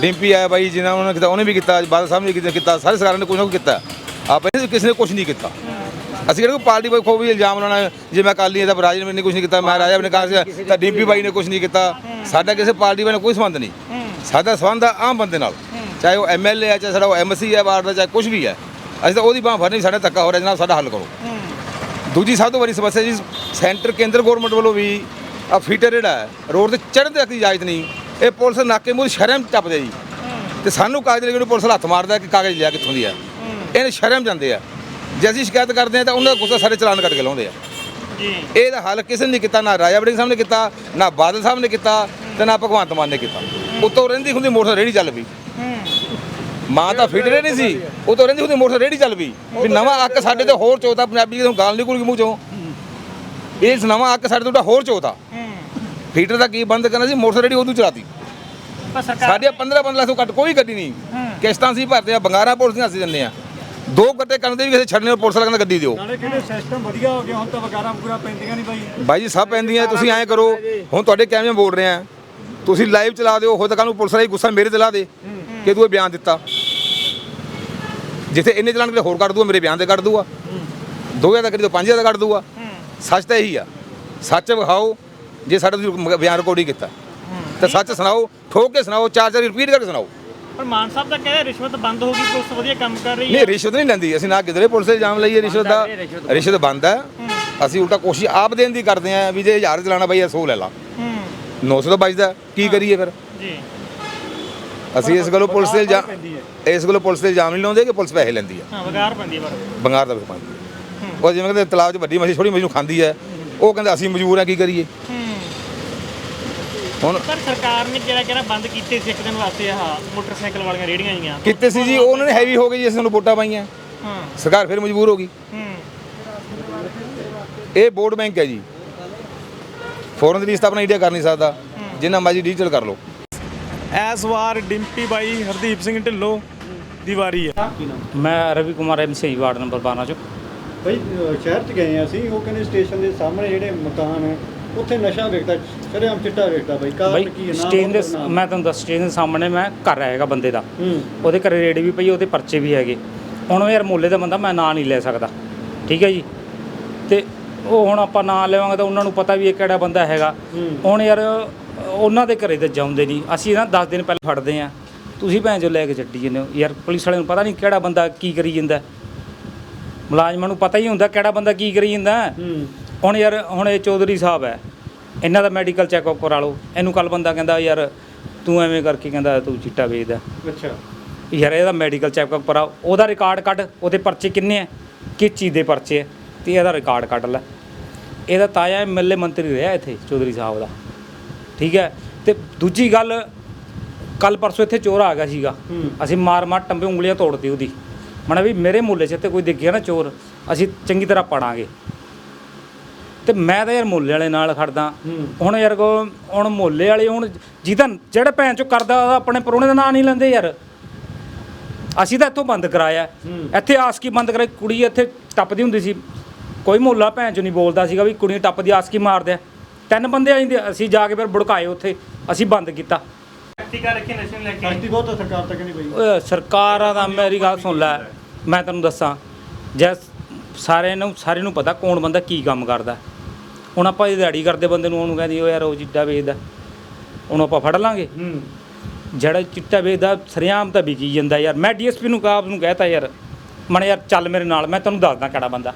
Speaker 5: ਡਿੰਪੀ ਆਇਆ ਬਾਈ ਜਿੰਨਾ ਉਹਨਾਂ ਨੇ ਕੀਤਾ ਉਹਨੇ ਵੀ ਕੀਤਾ ਬਾਦਲ ਸਾਹਿਬ ਨੇ ਕੀਤਾ ਕੀਤਾ ਸਾਰੇ ਸਰਕਾਰਾਂ ਨੇ ਕੁਝ ਨਾ ਕੁਝ ਕੀਤਾ। ਆਪਾਂ ਕਿਸੇ ਨੇ ਕੁਝ ਨਹੀਂ ਕੀਤਾ। ਅਸੀਂ ਕਿਹੜਾ ਕੋਈ ਪਾਰਟੀ ਕੋਈ ਵੀ ਇਲਜ਼ਾਮ ਲਾਉਣਾ ਹੈ, ਜੇ ਮੈਂ ਕਾਲੀ ਹਾਂ ਤਾਂ ਰਾਜਾ ਨੇ ਕੁਝ ਨਹੀਂ ਕੀਤਾ ਮੈਂ ਰਾਜਾ ਨੇ ਕਹਾ ਸੀ ਤਾਂ ਡਿੰਪੀ ਬਾਈ ਨੇ ਕੁਝ ਨਹੀਂ ਕੀਤਾ। ਸਾਡਾ ਕਿਸੇ ਪਾਰਟੀ ਨਾਲ ਕੋਈ ਸੰਬੰਧ ਨਹੀਂ। ਸਾਡਾ ਸੰਬੰਧ ਆ ਆਮ ਬੰਦੇ ਨਾਲ। ਚਾਹੇ ਉਹ ਐਮਐਲਏ ਹੈ ਚਾਹੇ ਸਾਡਾ ਉਹ ਐਮਸੀ ਹੈ ਵਾਰਡ ਦਾ ਚਾਹੇ ਕੁਝ ਵੀ ਹੈ ਅਸੀਂ ਤਾਂ ਉਹਦੀ ਬਾਹ ਫੜਨੀ ਸਾਡਾ ਧੱਕਾ ਹੋ ਰਿਹਾ ਜਨਾਬ ਸਾਡਾ ਹੱਲ ਕਰੋ। ਦੂਜੀ ਸਭ ਤੋਂ ਵੱਡੀ ਸਮੱਸਿਆ ਜੀ ਸੈਂਟਰ ਕੇਂਦਰ ਗਵਰਨਮੈਂਟ ਵੱਲੋਂ ਵੀ ਆ ਫੀਟਰ ਜਿਹੜਾ ਰੋਡ ਤੇ ਚੜ੍ਹਨ ਤੱਕ ਦੀ ਇਜਾਜ਼ਤ ਨਹੀਂ। ਇਹ ਪੁਲਿਸ ਨਾਕੇ ਮੂਹਰੇ ਸ਼ਰਮ ਟੱਪਦੇ ਜੀ। ਤੇ ਸਾਨੂੰ ਕਾਗਜ਼ ਲੈ ਕੇ ਪੁਲਿਸ ਹੱਥ ਮਾਰਦਾ ਕਿ ਕਾਗਜ਼ ਲਿਆ ਕਿੱਥੋਂ ਦੀ ਆ। ਇਹਨੇ ਸ਼ਰਮ ਜਾਂਦੇ ਆ। ਜੇ ਅਸੀਂ ਸ਼ਿਕਾਇਤ ਕਰਦੇ ਆ ਤਾਂ ਉਹਨਾਂ ਦਾ ਗੁੱਸਾ ਸਾਰੇ ਚਲਾਨ ਕੱਟ ਕੇ ਲਾਉਂਦੇ ਆ।
Speaker 3: ਜੀ।
Speaker 5: ਇਹਦਾ ਹੱਲ ਕਿਸੇ ਨੇ ਨਹੀਂ ਕੀਤਾ ਨਾ ਰਾਜਾ ਵੜਿੰਗ ਸਾਹਿਬ ਨੇ ਕੀਤਾ ਨਾ ਬਾਦਲ ਸਾਹਿਬ ਨੇ ਕੀਤਾ। ਤੇ ਨਾ ਭਗਵੰਤ ਮਾਨ ਨੇ ਕੀਤਾ। ਉਤੋਂ ਰਹਿੰਦੀ ਹੁੰਦੀ ਮੋਟਰ ਰੇੜੀ ਚੱਲ ਪਈ। ਮਾਂ ਤਾਂ ਫਿਟਰੇ ਨਹੀਂ ਸੀ। ਉਤੋਂ ਰਹਿੰਦੀ ਹੁੰਦੀ ਮੋਟਰ ਰੇੜੀ ਚੱਲ ਪਈ। ਵੀ ਨਵਾਂ ਅੱਕ ਸਾਡੇ ਤੇ ਹੋਰ ਚੋਤਾ ਪੰਜਾਬੀ ਜਦੋਂ ਗਾਲ ਨਿਕਲ ਗਈ ਮੂੰਹ ਚੋਂ। ਇਹ ਨਵਾਂ ਅੱਕ ਸਾਡੇ ਤੋਂ ਹੋਰ ਚੋਤਾ ਫੀਟਰ ਦਾ ਕੀ ਬੰਦ ਕਰਨਾ ਸੀ? ਮੋਟਰ ਰੇੜੀ ਉਦੋਂ ਚਲਾਤੀ। ਸਾਡੇ 15 15 ਲੱਖ ਤੋਂ ਘੱਟ ਕੋਈ ਗੱਡੀ ਨਹੀਂ। ਕਿਸ਼ਤਾਂ ਸੀ ਭਰਦੇ ਆ ਬੰਗਾਰਾ ਪੁਲਿਸ ਦੀਆਂ ਅਸੀਂ ਦਿੰਦੇ ਆ ਦੋ ਗੱਡੇ ਕਰਨ ਦੇ ਵੀ ਕਿਸੇ ਛੱਡਣੇ ਪੁਲਿਸ ਵਾਲਾ ਕਹਿੰਦਾ ਗੱਡੀ ਦਿਓ।
Speaker 4: ਨਾਲੇ ਕਿਹੜੇ ਸਿਸਟਮ ਵਧੀਆ ਹੋ ਗਿਆ ਹੁਣ ਤਾਂ ਵਗਾਰਾਂ ਵਗੂਰਾ ਪੈਂਦੀਆਂ ਨਹੀਂ ਬਾਈ।
Speaker 5: ਬਾਈ ਜੀ ਸਭ ਪੈਂਦੀਆਂ ਤੁਸੀਂ ਐਂ ਕਰੋ। ਹੁਣ ਤੁਹਾਡੇ ਕੈਮਰੇ ਬੋਲ ਰਹੇ ਆ ਤੁਸੀਂ ਲਾਈਵ ਚਲਾ ਦਿਓ ਹੋ ਤਾਂ ਪੁਲਿਸ ਵਾਲਾ ਗੁੱਸਾ ਮੇਰੇ ਤੇ ਲਾ ਦੇ ਕਿ ਤੂੰ ਇਹ ਬਿਆਨ ਦਿੱਤਾ। ਜਿੱਥੇ ਇੰਨੇ ਚਲਾਨ ਕਿਤੇ ਹੋਰ ਕੱਢ ਦੂਗਾ ਮੇਰੇ ਬਿਆਨ ਤੇ ਕੱਢ ਦੂਗਾ 2000 ਦਾ ਕਰੀ ਤਾਂ 5000 ਦਾ ਕੱਢ ਦੂਗਾ ਸੱਚ ਤਾਂ ਇਹੀ ਆ। ਸੱਚ ਵਿਖਾਓ ਜੇ ਸਾਡਾ ਤੁਸੀਂ ਬਿਆਨ ਰਿਕਾਰਡ ਹੀ ਕੀਤਾ। ਤੇ ਸੱਚ ਸੁਣਾਓ ਠੋਕ ਕੇ ਸੁਣਾਓ ਚਾਰ ਚਾਰ ਰਿਪੀਟ ਕਰਕੇ ਸੁਣਾਓ।
Speaker 3: ਪਰ ਮਾਨ ਸਾਹਿਬ ਤਾਂ ਕਹਿੰਦੇ ਰਿਸ਼ਵਤ ਬੰਦ ਹੋ ਗਈ ਪੁਲਿਸ ਵਧੀਆ ਕੰਮ ਕਰ ਰਹੀ ਹੈ।
Speaker 5: ਨਹੀਂ ਰਿਸ਼ਵਤ ਨਹੀਂ ਲੈਂਦੀ। ਅਸੀਂ ਨਾ ਕਿਧਰੇ ਪੁਲਿਸ ਦੇ ਇਲਜ਼ਾਮ ਲਈਏ ਰਿਸ਼ਵਤ ਦਾ। ਰਿਸ਼ਵਤ ਬੰਦ ਹੈ। ਅਸੀਂ ਉਲਟਾ ਕੋਸ਼ਿਸ਼ ਆਪ ਦੇਣ ਦੀ ਕਰਦੇ ਆ ਵੀ ਜੇ 1000 ਚਲਾਣਾ ਬਈ 100 ਲੈ ਲਾ। 900 ਤਾਂ ਬਚਦਾ ਕੀ ਕਰੀਏ ਫਿਰ?
Speaker 3: ਜੀ।
Speaker 5: ਅਸੀਂ ਇਸ ਗੱਲੋਂ ਪੁਲਿਸ ਦੇ ਇਲਜ਼ਾਮ ਇਸ ਗੱਲੋਂ ਪੁਲਿਸ ਦੇ ਇਲਜ਼ਾਮ ਨਹੀਂ ਲਾਉਂਦੇ ਕਿ ਪੁਲਿਸ ਪੈਸੇ ਲੈਂਦੀ ਹੈ।
Speaker 3: ਹਾਂ ਵਗਾਰ ਪੈਂਦੀ ਹੈ ਪਰ
Speaker 5: ਬੰਗਾਰ ਦਾ ਵੀ ਪਾਉਂਦੀ ਹੈ। ਉਹ ਜਿਵੇਂ ਕਹਿੰਦੇ ਤਲਾਬ 'ਚ ਵੱਡੀ ਮੱਛੀ ਛੋਟੀ ਮੱਛੀ ਨੂੰ ਖਾਂਦੀ ਹੈ। ਉਹ ਕਹਿੰਦਾ ਅਸੀਂ ਮਜਬੂਰ ਆ ਕੀ ਕਰੀਏ? ਹੁਣ
Speaker 3: ਪਰ ਸਰਕਾਰ ਨੇ ਕਿਹੜਾ ਕਿਹੜਾ ਬੰਦ ਕੀਤੇ ਸੀ ਇੱਕ ਦਿਨ ਵਾਸਤੇ ਆਹ ਮੋਟਰਸਾਈਕਲ ਵਾਲੀਆਂ ਰੇੜੀਆਂ ਜੀਆਂ
Speaker 5: ਕਿਤੇ ਸੀ ਜੀ ਉਹਨਾਂ ਨੇ ਹੈਵੀ ਹੋ ਗਈ ਜੀ ਅਸੀਂ ਨੂੰ ਵੋਟਾਂ ਪਾਈਆਂ।
Speaker 3: ਹਾਂ।
Speaker 5: ਸਰਕਾਰ ਫਿਰ ਮਜਬੂਰ ਹੋ ਗਈ।
Speaker 3: ਹੂੰ।
Speaker 5: ਇਹ ਵੋਟ ਬੈਂਕ ਹੈ ਜੀ। ਫੋਰਨ ਦੀ ਤਾਂ ਆਪਣਾ ਇੰਡੀਆ ਕਰ ਨਹੀਂ ਸਕਦਾ। ਜਿੰਨਾ ਮਰਜ਼ੀ ਡਿਜੀਟਲ ਕਰ ਲਓ।
Speaker 16: ਇਸ ਵਾਰ ਡਿੰਪੀ ਬਾਈ ਹਰਦੀਪ ਸਿੰਘ ਢਿੱਲੋਂ ਦੀ ਵਾਰੀ ਹੈ।
Speaker 11: ਮੈਂ Ravi Kumar MC ward number 12 ਚੋਂ।
Speaker 4: ਬਈ ਅਹ ਸ਼ਹਿਰ ਚ ਗਏ ਆ ਅਸੀਂ ਉਹ ਕਹਿੰਦੇ ਸਟੇਸ਼ਨ ਦੇ ਸਾਹਮਣੇ ਜਿਹੜੇ ਮਕਾਨ ਹੈ ਉੱਥੇ ਨਸ਼ਾ ਵੇਚਦਾ ਸ਼ਰੇਆਮ ਚਿੱਟਾ ਵੇਚਦਾ ਬਈ ਕਾਰਨ ਕੀ ਹੈ ਨਾਮ
Speaker 11: ਸਟੇਸ਼ਨ ਦੇ। ਮੈਂ ਤੁਹਾਨੂੰ ਦੱਸ ਸਟੇਸ਼ਨ ਦੇ ਸਾਹਮਣੇ ਮੈਂ ਘਰ ਹੈਗਾ ਬੰਦੇ ਦਾ। ਉਹਦੇ ਘਰੇ ਰੇੜੀ ਵੀ ਪਈ ਉਹਦੇ ਪਰਚੇ ਵੀ ਹੈਗੇ। ਹੁਣ ਉਹ ਯਾਰ ਮੁੱਲੇ ਦਾ ਬੰਦਾ ਮੈਂ ਨਾਂ ਨਹੀਂ ਲੈ ਸਕਦਾ। ਠੀਕ ਹੈ ਜੀ? ਤੇ ਉਹ ਹੁਣ ਆਪਾਂ ਨਾਂ ਲਵਾਂਗੇ ਤਾਂ ਉਹਨਾਂ ਨੂੰ ਪਤਾ ਵੀ ਇਹ ਕਿਹੜਾ ਬੰਦਾ ਹੈਗਾ। ਹੁਣ ਯਾਰ ਉਹਨਾਂ ਦੇ ਘਰੇ ਤਾਂ ਜਾਉਂਦੇ ਨਹੀਂ। ਅਸੀਂ ਨਾ 10 ਦਿਨ ਪਹਿਲਾਂ ਫੜਦੇ ਆ ਤੁਸੀਂ ਭੈਣ ਜੋ ਲੈ ਕੇ ਛੱਡੀ ਜਾਂਦੇ ਹੋ। ਯਾਰ ਪੁਲਿਸ ਵਾਲਿਆਂ ਨੂੰ ਪਤਾ ਨਹੀਂ ਕਿਹੜਾ ਬੰਦਾ ਕੀ ਕਰੀ ਜਾਂਦਾ। ਮੁਲਾਜ਼ਮਾਂ ਨੂੰ ਪਤਾ ਹੀ ਹੁੰਦਾ ਕਿਹੜਾ ਬੰਦਾ ਕੀ ਕਰੀ ਜਾਂਦਾ। ਹੁਣ ਯਾਰ ਹੁਣ ਇਹ ਚੌਧਰੀ ਸਾਹਿਬ ਹੈ। ਇਹਨਾਂ ਦਾ ਮੈਡੀਕਲ ਚੈੱਕਅਪ ਕਰਾ ਲਓ। ਇਹਨੂੰ ਕੱਲ ਬੰਦਾ ਕਹਿੰਦਾ ਯਾਰ ਤੂੰ ਐਵੇਂ ਕਰਕੇ ਕਹਿੰਦਾ ਤੂੰ ਚਿੱਟਾ ਵੇਚਦਾ।
Speaker 4: ਅੱਛਾ।
Speaker 11: ਯਾਰ ਇਹਦਾ ਮੈਡੀਕਲ ਚੈੱਕਅਪ ਕਰਾ ਉਹਦਾ ਰਿਕਾਰਡ ਕੱਢ। ਉਹਦੇ ਪਰਚੇ ਕਿੰਨੇ ਆ? ਕਿਸ ਚੀਜ਼ ਦੇ ਪਰਚੇ ਆ? ਤੇ ਇਹਦਾ ਰਿਕਾਰਡ ਕੱਢ ਲੈ। ਇਹਦਾ ਤਾਇਆ ਐਮਐਲਏ ਮੰਤਰੀ ਰਿਹਾ ਇੱਥੇ ਚੌਧਰੀ ਸਾਹਿਬ ਦਾ। ਠੀਕ ਹੈ? ਤੇ ਦੂਜੀ ਗੱਲ ਕੱਲ ਪਰਸੋਂ ਇੱਥੇ ਚੋਰ ਆ ਗਿਆ ਸੀਗਾ। ਅਸੀਂ ਮਾਰ ਮਾਰ ਟੰਬੇ ਉਂਗਲੀਆਂ ਤੋੜਤੀ ਉਹਦੀ। ਮਣਾ ਵੀ ਮੇਰੇ ਮੁੱਲੇ 'ਚ ਤੇ ਕੋਈ ਦਿਖ ਗਿਆ ਨਾ ਚੋਰ ਅਸੀਂ ਚੰਗੀ ਤਰ੍ਹਾਂ ਪੜਾਂਗੇ। ਤੇ ਮੈਂ ਤਾਂ ਯਾਰ ਮੁੱਲੇ ਵਾਲੇ ਨਾਲ ਖੜਦਾ। ਹੁਣ ਯਾਰ ਕੋ ਹੁਣ ਮੁੱਲੇ ਵਾਲੇ ਹੁਣ ਜਿਹਦਾ ਜਿਹੜਾ ਭੈਣ ਚੋ ਕਰਦਾ ਉਹਦਾ ਆਪਣੇ ਪਰੋਣੇ ਦਾ ਨਾਂ ਨਹੀਂ ਲੈਂਦੇ ਯਾਰ। ਅਸੀਂ ਤਾਂ ਇੱਥੋਂ ਬੰਦ ਕਰਾਇਆ। ਇੱਥੇ ਆਸਕੀ ਬੰਦ ਕਰਾਈ? ਕੁੜੀ ਇੱਥੇ ਟੱਪਦੀ ਹੁੰਦੀ ਸੀ। ਕੋਈ ਮੁੱਲਾ ਭੈਣ ਚੋ ਨਹੀਂ ਬੋਲਦਾ ਸੀਗਾ ਵੀ ਕੁੜੀ ਟੱਪਦੀ ਆਸਕੀ ਮਾਰਦੇ ਆ। ਤਿੰਨ ਬੰਦੇ ਆਏ ਹੁੰਦੇ ਅਸੀਂ ਜਾ ਕੇ ਫਿਰ ਭੜਕਾਏ ਉੱਥੇ ਅਸੀਂ ਬੰਦ ਕੀਤਾ।
Speaker 3: ਟੀਕਾ ਰੱਖੀ ਨਸ਼ੇ ਨੂੰ ਲੈ ਕੇ?
Speaker 4: ਸਖਤੀ ਬਹੁਤ ਹੈ ਸਰਕਾਰ
Speaker 11: ਓਏ ਦਾ ਮੇਰੀ ਗੱਲ ਸੁਣ ਲੈ ਮੈਂ ਤੈਨੂੰ ਦੱਸਾਂ ਜੇ ਸਾਰਿਆਂ ਨੂੰ ਸਾਰਿਆਂ ਨੂੰ ਪਤਾ ਕੌਣ ਬੰਦਾ ਕੀ ਕੰਮ ਕਰਦਾ। ਹੁਣ ਆਪਾਂ ਇਹ ਦਿਹਾੜੀ ਕਰਦੇ ਬੰਦੇ ਨੂੰ ਉਹਨੂੰ ਕਹਿੰਦੀ ਓ ਯਾਰ ਉਹ ਚਿੱਟਾ ਵੇਚਦਾ। ਉਹਨੂੰ ਆਪਾਂ ਫੜ ਲਾਂਗੇ? ਜਿਹੜਾ ਚਿੱਟਾ ਵੇਚਦਾ ਸਰਿਆਮ ਤਾਂ ਵਿਕੀ ਜਾਂਦਾ ਯਾਰ। ਮੈਂ ਡੀਐਸਪੀ ਨੂੰ ਕਹਾ ਨੂੰ ਕਹਿਤਾ ਯਾਰ ਮਣ ਯਾਰ ਚੱਲ ਮੇਰੇ ਨਾਲ ਮੈਂ ਤੈਨੂੰ ਦੱਸਦਾ ਕਿਹੜਾ ਬੰਦਾ।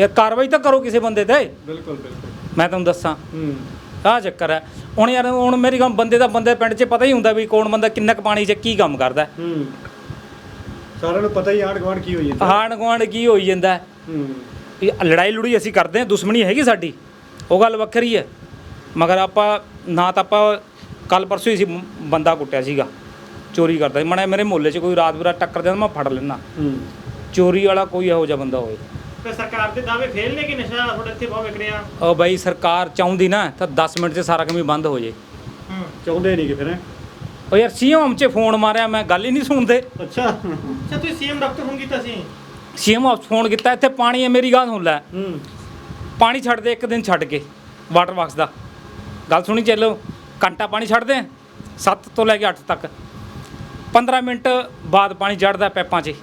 Speaker 11: ਯਾਰ ਕਾਰਵਾਈ ਤਾਂ ਕਰੋ ਕਿਸੇ ਬੰਦੇ ਤੇ।
Speaker 4: ਬਿਲਕੁਲ ਬਿਲਕੁਲ।
Speaker 11: ਮੈਂ ਤੁਹਾਨੂੰ ਦੱਸਾਂ।
Speaker 4: ਹੂੰ।
Speaker 11: ਆਹ ਚੱਕਰ ਹੈ। ਹੁਣ ਯਾਰ ਹੁਣ ਮੇਰੀ ਗੱਲ ਬੰਦੇ ਦਾ ਬੰਦੇ ਪਿੰਡ 'ਚ ਪਤਾ ਹੀ ਹੁੰਦਾ ਵੀ ਕੌਣ ਬੰਦਾ ਕਿੰਨਾ ਕੁ ਪਾਣੀ 'ਚ ਕੀ ਕੰਮ ਕਰਦਾ
Speaker 4: ਹੂੰ। ਸਾਰਿਆਂ ਨੂੰ ਪਤਾ ਹੀ ਆਂਢ ਗੁਆਂਢ ਕੀ ਹੋਈ ਜਾਂਦਾ।
Speaker 11: ਆਂਢ ਗੁਆਂਢ ਕੀ ਹੋਈ ਜਾਂਦਾ ਹੈ। ਵੀ ਲੜਾਈ ਲੜੂਈ ਅਸੀਂ ਕਰਦੇ ਹਾਂ ਦੁਸ਼ਮਣੀ ਹੈਗੀ ਸਾਡੀ। ਉਹ ਗੱਲ ਵੱਖਰੀ ਹੈ। ਮਗਰ ਆਪਾਂ ਨਾ ਤਾਂ ਆਪਾਂ ਕੱਲ ਪਰਸੋਂ ਹੀ ਸੀ ਬੰਦਾ ਕੁੱਟਿਆ ਸੀਗਾ। ਚੋਰੀ ਕਰਦਾ ਸੀ। ਮਣੇ ਮੇਰੇ ਮੁਹੱਲੇ 'ਚ ਕੋਈ ਰਾਤ ਬਿਰਾਤ ਟੱਕਰ ਜਾਂਦਾ ਮੈਂ ਫੜ ਲੈਣਾ
Speaker 4: ਹੂੰ।
Speaker 11: ਚੋਰੀ ਵਾਲਾ ਕੋਈ ਇਹੋ ਜਿਹਾ ਬੰਦਾ ਹੋਵੇ।
Speaker 3: ਤੇ ਸਰਕਾਰ ਦੇ ਦਾਅਵੇ ਫੇਲ ਨੇ ਕਿ ਨਸ਼ਾ ਤੁਹਾਡੇ ਇੱਥੇ ਬਹੁਤ ਵਿਕ ਰਿਹਾ?
Speaker 11: ਉਹ ਬਈ ਸਰਕਾਰ ਚਾਹੁੰਦੀ ਨਾ ਤਾਂ 10 ਮਿੰਟ 'ਚ ਸਾਰਾ ਕੰਮ ਹੀ ਬੰਦ ਹੋ ਜੇ।
Speaker 3: ਹੂੰ।
Speaker 4: ਚਾਹੁੰਦੇ ਨਹੀਂ ਕਿ ਫਿਰ?
Speaker 11: ਉਹ ਯਾਰ ਸੀਐਮ 'ਚ ਫੋਨ ਮਾਰਿਆ ਮੈਂ ਗੱਲ ਹੀ ਨਹੀਂ ਸੁਣਦੇ।
Speaker 4: ਅੱਛਾ।
Speaker 3: ਅੱਛਾ ਤੁਸੀਂ ਸੀਐਮ ਡਾਕਟਰ ਫੋਨ ਕੀਤਾ ਸੀ।
Speaker 11: ਸੀਐਮ ਹਾਊਸ ਫੋਨ ਕੀਤਾ ਇੱਥੇ ਪਾਣੀ ਹੈ ਮੇਰੀ ਗੱਲ ਸੁਣ ਲੈ।
Speaker 4: ਹੂੰ।
Speaker 11: ਪਾਣੀ ਛੱਡ ਦੇ ਇੱਕ ਦਿਨ ਛੱਡ ਕੇ ਵਾਟਰ ਬਾਕਸ ਦਾ। ਗੱਲ ਸੁਣੀ ਚੱਲੋ ਘੰਟਾ ਪਾਣੀ ਛੱਡਦੇ 7 ਤੋਂ ਲੈ ਕੇ 8 ਤੱਕ। 15 ਮਿੰਟ ਬਾਅਦ ਪਾਣੀ ਚੜਦਾ ਪੈਪਾਂ 'ਚ।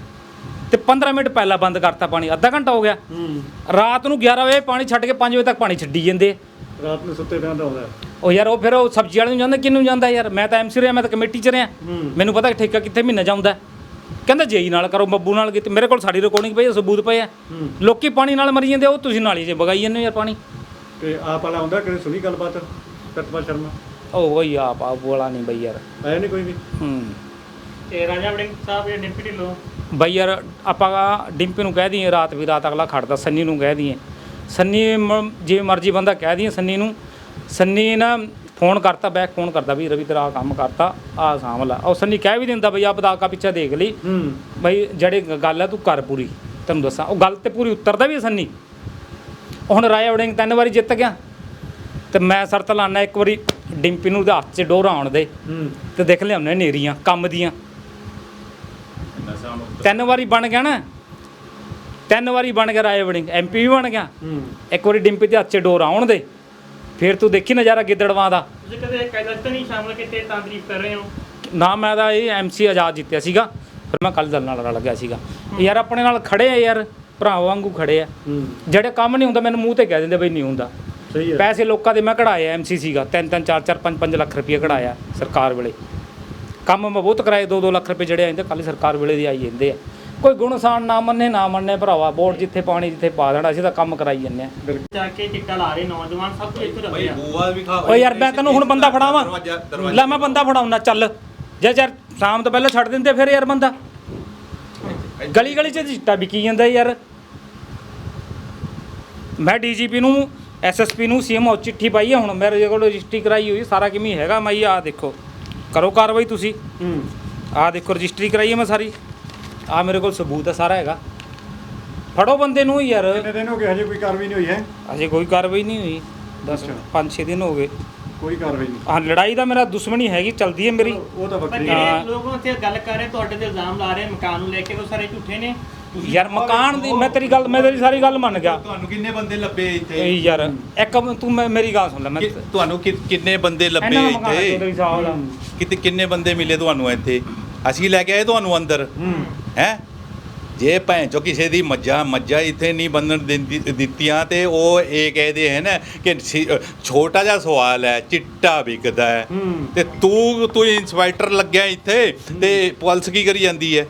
Speaker 11: ਤੇ 15 ਮਿੰਟ ਪਹਿਲਾਂ ਬੰਦ ਕਰਤਾ ਪਾਣੀ ਅੱਧਾ ਘੰਟਾ ਹੋ ਗਿਆ।
Speaker 4: ਹੂੰ।
Speaker 11: ਰਾਤ ਨੂੰ 11 ਵਜੇ ਪਾਣੀ ਛੱਡ ਕੇ 5 ਵਜੇ ਤੱਕ ਪਾਣੀ ਛੱਡੀ ਜਾਂਦੇ।
Speaker 4: ਰਾਤ ਨੂੰ ਸੁੱਤੇ ਪਿਆਂ ਦਾ ਆਉਂਦਾ ਹੈ।
Speaker 11: ਉਹ ਯਾਰ ਉਹ ਫਿਰ ਉਹ ਸਬਜ਼ੀ ਵਾਲੇ ਨੂੰ ਜਾਂਦਾ ਕਿਹਨੂੰ ਜਾਂਦਾ ਯਾਰ? ਮੈਂ ਤਾਂ ਐਮਸੀ ਰਿਹਾ ਮੈਂ ਤਾਂ ਕਮੇਟੀ 'ਚ ਰਿਹਾ। ਮੈਨੂੰ ਪਤਾ ਠੇਕਾ ਕਿੱਥੇ ਮਹੀਨਾ ਜਾਂਦਾ ਕਹਿੰਦਾ ਜੇਈ ਨਾਲ ਕਰੋ ਬੱਬੂ ਨਾਲ ਕੀਤੀ। ਮੇਰੇ ਕੋਲ ਸਾਡੀ ਰਿਕਾਰਡਿੰਗ ਪਈ ਹੈ ਸਬੂਤ ਪਏ ਆ ਲੋਕੀ ਪਾਣੀ ਨਾਲ ਮਰੀ ਜਾਂਦੇ ਉਹ ਤੁਸੀਂ ਨਾਲੀ 'ਚ ਵਗਾਈ ਜਾਂਦੇ ਹੋ ਯਾਰ ਪਾਣੀ।
Speaker 4: ਤੇ ਆਪ ਵਾਲਾ ਆਉਂਦਾ ਕਦੇ ਸੁਣੀ ਗੱਲਬਾਤ? ਪ੍ਰਤਪਾ ਸ਼ਰਮਾ।
Speaker 11: ਉਹ ਬਈ ਆਪ ਆ ਬੋਲਾ ਨਹੀਂ ਬਈ ਯਾਰ।
Speaker 4: ਆਇਆ ਨਹੀਂ ਕੋਈ ਵੀ?
Speaker 11: ਹੂੰ।
Speaker 3: ਤੇ ਰਾਜਾ ਵੜਿੰਗ ਸਾਹਿਬ ਜਾਂ ਡਿੰਪੀ ਢਿੱਲੋਂ।
Speaker 11: ਬਈ ਯਾਰ ਆਪਾਂ ਡਿੰਪੀ ਨੂੰ ਕਹਿ ਦਈਏ ਰਾਤ ਵੀ ਰਾਤ ਅਗਲਾ ਖੜਦਾ ਸੰਨੀ ਨੂੰ ਕਹਿ ਦਈਏ। ਸੰਨੀ ਮ- ਜਿਵੇਂ ਮਰਜ਼ੀ ਬੰਦਾ ਕਹਿ ਦਈਏ ਸੰਨੀ ਨੂੰ। ਸੰਨੀ ਨਾ ਫੋਨ ਕਰਤਾ ਬੈਕ ਫੋਨ ਕਰਦਾ ਵੀ ਰਵੀ ਤੇਰਾ ਆਹ ਕੰਮ ਕਰਤਾ ਆ ਸਾਂਭ ਲਾ। ਉਹ ਸੰਨੀ ਕਹਿ ਵੀ ਦਿੰਦਾ ਬਈ ਆ ਬਦਾਕਾ ਪਿੱਛੇ ਦੇਖ ਲਈ। ਬਈ ਜਿਹੜੇ ਗ- ਗੱਲ ਆ ਤੂੰ ਕਰ ਪੂਰੀ ਤੈਨੂੰ ਦੱਸਾਂ। ਉਹ ਗੱਲ ਤੇ ਪੂਰੀ ਉਤਰਦਾ ਵੀ ਹੈ ਸੰਨੀ। ਹੁਣ ਰਾਜਾ ਵੜਿੰਗ ਤਿੰਨ ਵਾਰੀ ਜਿੱਤ ਗਿਆ। ਤੇ ਮੈਂ ਸਰਤ ਲਾਣਾ ਇੱਕ ਵਾਰੀ ਡਿੰਪੀ ਨੂੰ ਉਹਦੇ ਹੱਥ 'ਚ ਡੋਰ ਆਉਣ ਦੇ। ਤੇ ਦੇਖ ਲਿਆਉਣੇ ਨੇਰੀਆਂ ਕੰਮ ਦੀਆਂ। ਤਿੰਨ ਵਾਰੀ ਬਣ ਗਿਆ ਨਾ ਤਿੰਨ ਵਾਰੀ ਬਣ ਗਿਆ ਰਾਏ ਵੜਿੰਗ ਐਮਪੀ ਵੀ ਬਣ ਗਿਆ। ਇੱਕ ਵਾਰੀ ਡਿੰਪੀ ਦੇ ਹੱਥ 'ਚ ਡੋਰ ਆਉਣ ਦੇ ਫਿਰ ਤੂੰ ਦੇਖੀ ਨਜ਼ਾਰਾ ਗਿੱਦੜਵਾਂ ਦਾ।
Speaker 3: ਤੁਸੀਂ ਕਦੇ ਕਾਇਦਾ ਤਾਂ ਨਹੀਂ ਸ਼ਾਮਲ ਕੀਤੇ ਤਾਂ ਤਾਰੀਫ ਕਰ ਰਹੇ ਹੋ?
Speaker 11: ਨਾ ਮੈਂ ਤਾਂ ਇਹ ਐਮਸੀ ਆਜ਼ਾਦ ਜਿੱਤਿਆ ਸੀਗਾ ਫਿਰ ਮੈਂ ਕੱਲ ਦਲ ਨਾਲ ਰਲ ਗਿਆ ਸੀਗਾ। ਯਾਰ ਆਪਣੇ ਨਾਲ ਖੜੇ ਆ ਯਾਰ ਭਰਾ ਵਾਂਗੂ ਖੜੇ ਆ। ਜਿਹੜੇ ਕੰਮ ਨਹੀਂ ਹੁੰਦਾ ਮੈਨੂੰ ਮੂੰਹ ਤੇ ਕਹਿ ਦਿੰਦੇ ਬਈ ਨਹੀਂ ਹੁੰਦਾ।
Speaker 4: ਸਹੀ ਹੈ
Speaker 11: ਪੈਸੇ ਲੋਕਾਂ ਦੇ ਮੈਂ ਕਢਾਏ ਐਮਸੀ ਸੀਗਾ। 3 3 4 4 5 5 ਲੱਖ ਰੁਪਏ ਕਢਾਇਆ ਸਰਕਾਰ ਵੇਲੇ। ਕੰਮ ਮੈਂ ਬਹੁਤ ਕਰਾਏ 2 2 ਲੱਖ ਰੁਪਏ ਜਿਹੜੇ ਆਉਂਦੇ ਕੱਲ ਸਰਕਾਰ ਵੇਲੇ ਦੇ ਆਈ ਜਾਂਦੇ ਆ। ਕੋਈ ਗੁਣਸਾਨ ਨਾ ਮੰਨੇ ਨਾ ਮੰਨੇ ਭਰਾਵਾ ਵੋਟ ਜਿੱਥੇ ਪਾਣੀ ਜਿੱਥੇ ਪਾ ਦੇਣਾ ਅਸੀਂ ਤਾਂ ਕੰਮ ਕਰਾਈ ਜੰਨੇ ਆ।
Speaker 3: ਜਾ ਕੇ ਚਿੱਟਾ ਲਾ ਰਹੇ ਨੌਜਵਾਨ ਸਭ ਕੁਝ ਇੱਥੇ ਆ।
Speaker 5: ਬੂਆ ਵੀ ਖਾ
Speaker 11: ਓਏ ਯਾਰ ਮੈਂ ਤੈਨੂੰ ਹੁਣ ਬੰਦਾ ਫੜਾਵਾਂ। ਲੈ ਮੈਂ ਬੰਦਾ ਫੜਾਉਣਾ ਚੱਲ। ਜੇ ਯਾਰ ਸ਼ਾਮ ਤੋਂ ਪਹਿਲਾਂ ਛੱਡ ਦਿੰਦੇ ਫਿਰ ਯਾਰ ਬੰਦਾ। ਗਲੀ ਗਲੀ ਚ ਚਿੱਟਾ ਵਿਕੀ ਜਾਂਦਾ ਯਾਰ। ਮੈਂ ਡੀਜੀਪੀ ਨੂੰ ਐਸਐਸਪੀ ਨੂੰ ਸੀਐਮਓ ਚਿੱਠੀ ਪਾਈ ਹੈ ਹੁਣ। ਮੇਰੇ ਕੋਲ ਰਜਿਸਟਰੀ ਕਰਾਈ ਹੋਈ ਸਾਰਾ ਕਿਵੇਂ ਹੈਗਾ ਮੈਂ ਆ ਦੇਖੋ। ਕਰੋ ਕਾਰਵਾਈ ਤੁਸੀਂ। ਆ ਦੇਖੋ ਰਜਿਸਟਰੀ ਕਰਾਈ ਹੈ ਮੈਂ ਸਾਰੀ। ਆ ਮੇਰੇ ਕੋਲ ਸਬੂਤ ਹੈ ਸਾਰਾ ਹੈਗਾ। ਫੜੋ ਬੰਦੇ ਨੂੰ ਯਾਰ।
Speaker 4: ਕਿੰਨੇ ਦਿਨ ਹੋ ਗਏ ਹਜੇ ਕੋਈ ਕਾਰਵਾਈ ਨਹੀਂ ਹੋਈ ਹੈ?
Speaker 11: ਅਜੇ ਕੋਈ ਕਾਰਵਾਈ ਨਹੀਂ ਹੋਈ। 10 5 6 ਦਿਨ ਹੋ ਗਏ।
Speaker 4: ਕੋਈ ਕਾਰਵਾਈ ਨਹੀਂ।
Speaker 11: ਹਾਂ ਲੜਾਈ ਦਾ ਮੇਰਾ ਦੁਸ਼ਮਣੀ ਹੈਗੀ ਚਲਦੀ ਹੈ ਮੇਰੀ।
Speaker 4: ਉਹ ਤਾਂ
Speaker 3: ਪਰ
Speaker 4: ਵੱਖਰੀ
Speaker 3: ਜਿਹੜੇ ਲੋਕ ਉੱਥੇ ਗੱਲ ਕਰ ਰਹੇ ਤੁਹਾਡੇ ਤੇ ਇਲਜ਼ਾਮ ਲਾ ਰਹੇ ਮਕਾਨ ਨੂੰ ਲੈ ਕੇ ਉਹ ਸਾਰੇ ਝੂਠੇ ਨੇ।
Speaker 11: ਯਾਰ ਮਕਾਨ ਦੀ ਮੈਂ ਤੇਰੀ ਗੱਲ ਮੈਂ ਤੇਰੀ ਸਾਰੀ ਗੱਲ ਮੰਨ ਗਿਆ।
Speaker 10: ਤੁਹਾਨੂੰ ਕਿੰਨੇ ਬੰਦੇ ਲੱਭੇ ਇੱਥੇ?
Speaker 11: ਇਹ ਯਾਰ ਇੱਕ ਤੂੰ ਮੈਂ- ਮੇਰੀ ਗੱਲ ਸੁਣ ਲੈ ਮੈਂ
Speaker 10: ਕਿ- ਤੁਹਾਨੂੰ ਕਿ- ਕਿੰਨੇ ਬੰਦੇ ਲੱਭੇ
Speaker 11: ਇਹਨਾਂ ਦਾ ਮਕਾਨ
Speaker 10: ਇੱਥੇ?
Speaker 11: ਚੌਧਰੀ ਸਾਹਿਬ ਦਾ
Speaker 10: ਕਿਤੇ ਕਿੰਨੇ ਬੰਦੇ ਮਿਲੇ ਤੁਹਾਨੂੰ ਇੱਥੇ? ਅਸੀਂ ਲੈ ਕੇ ਆਏ ਤੁਹਾਨੂੰ ਅੰਦਰ। ਹੈ। ਜੇ ਭੈਣ ਚੋ ਕਿਸੇ ਦੀ ਮੱਝਾਂ ਮੱਝਾਂ ਇੱਥੇ ਨਹੀਂ ਬੰਨਣ ਦਿੰਦੀ- ਦਿੱਤੀਆਂ ਤੇ ਉਹ ਇਹ ਕਹਦੇ ਹੈ ਨਾ ਕਿ ਸੀ- ਅ, ਛੋਟਾ ਜਿਹਾ ਸਵਾਲ ਹੈ ਚਿੱਟਾ ਵਿਕਦਾ ਹੈ। ਤੇ ਤੂੰ ਤੂੰ ਇੰਸਪੈਕਟਰ ਲੱਗਿਆ ਇੱਥੇ ਤੇ ਪੁਲਿਸ ਕੀ ਕਰੀ ਜਾਂਦੀ ਹੈ?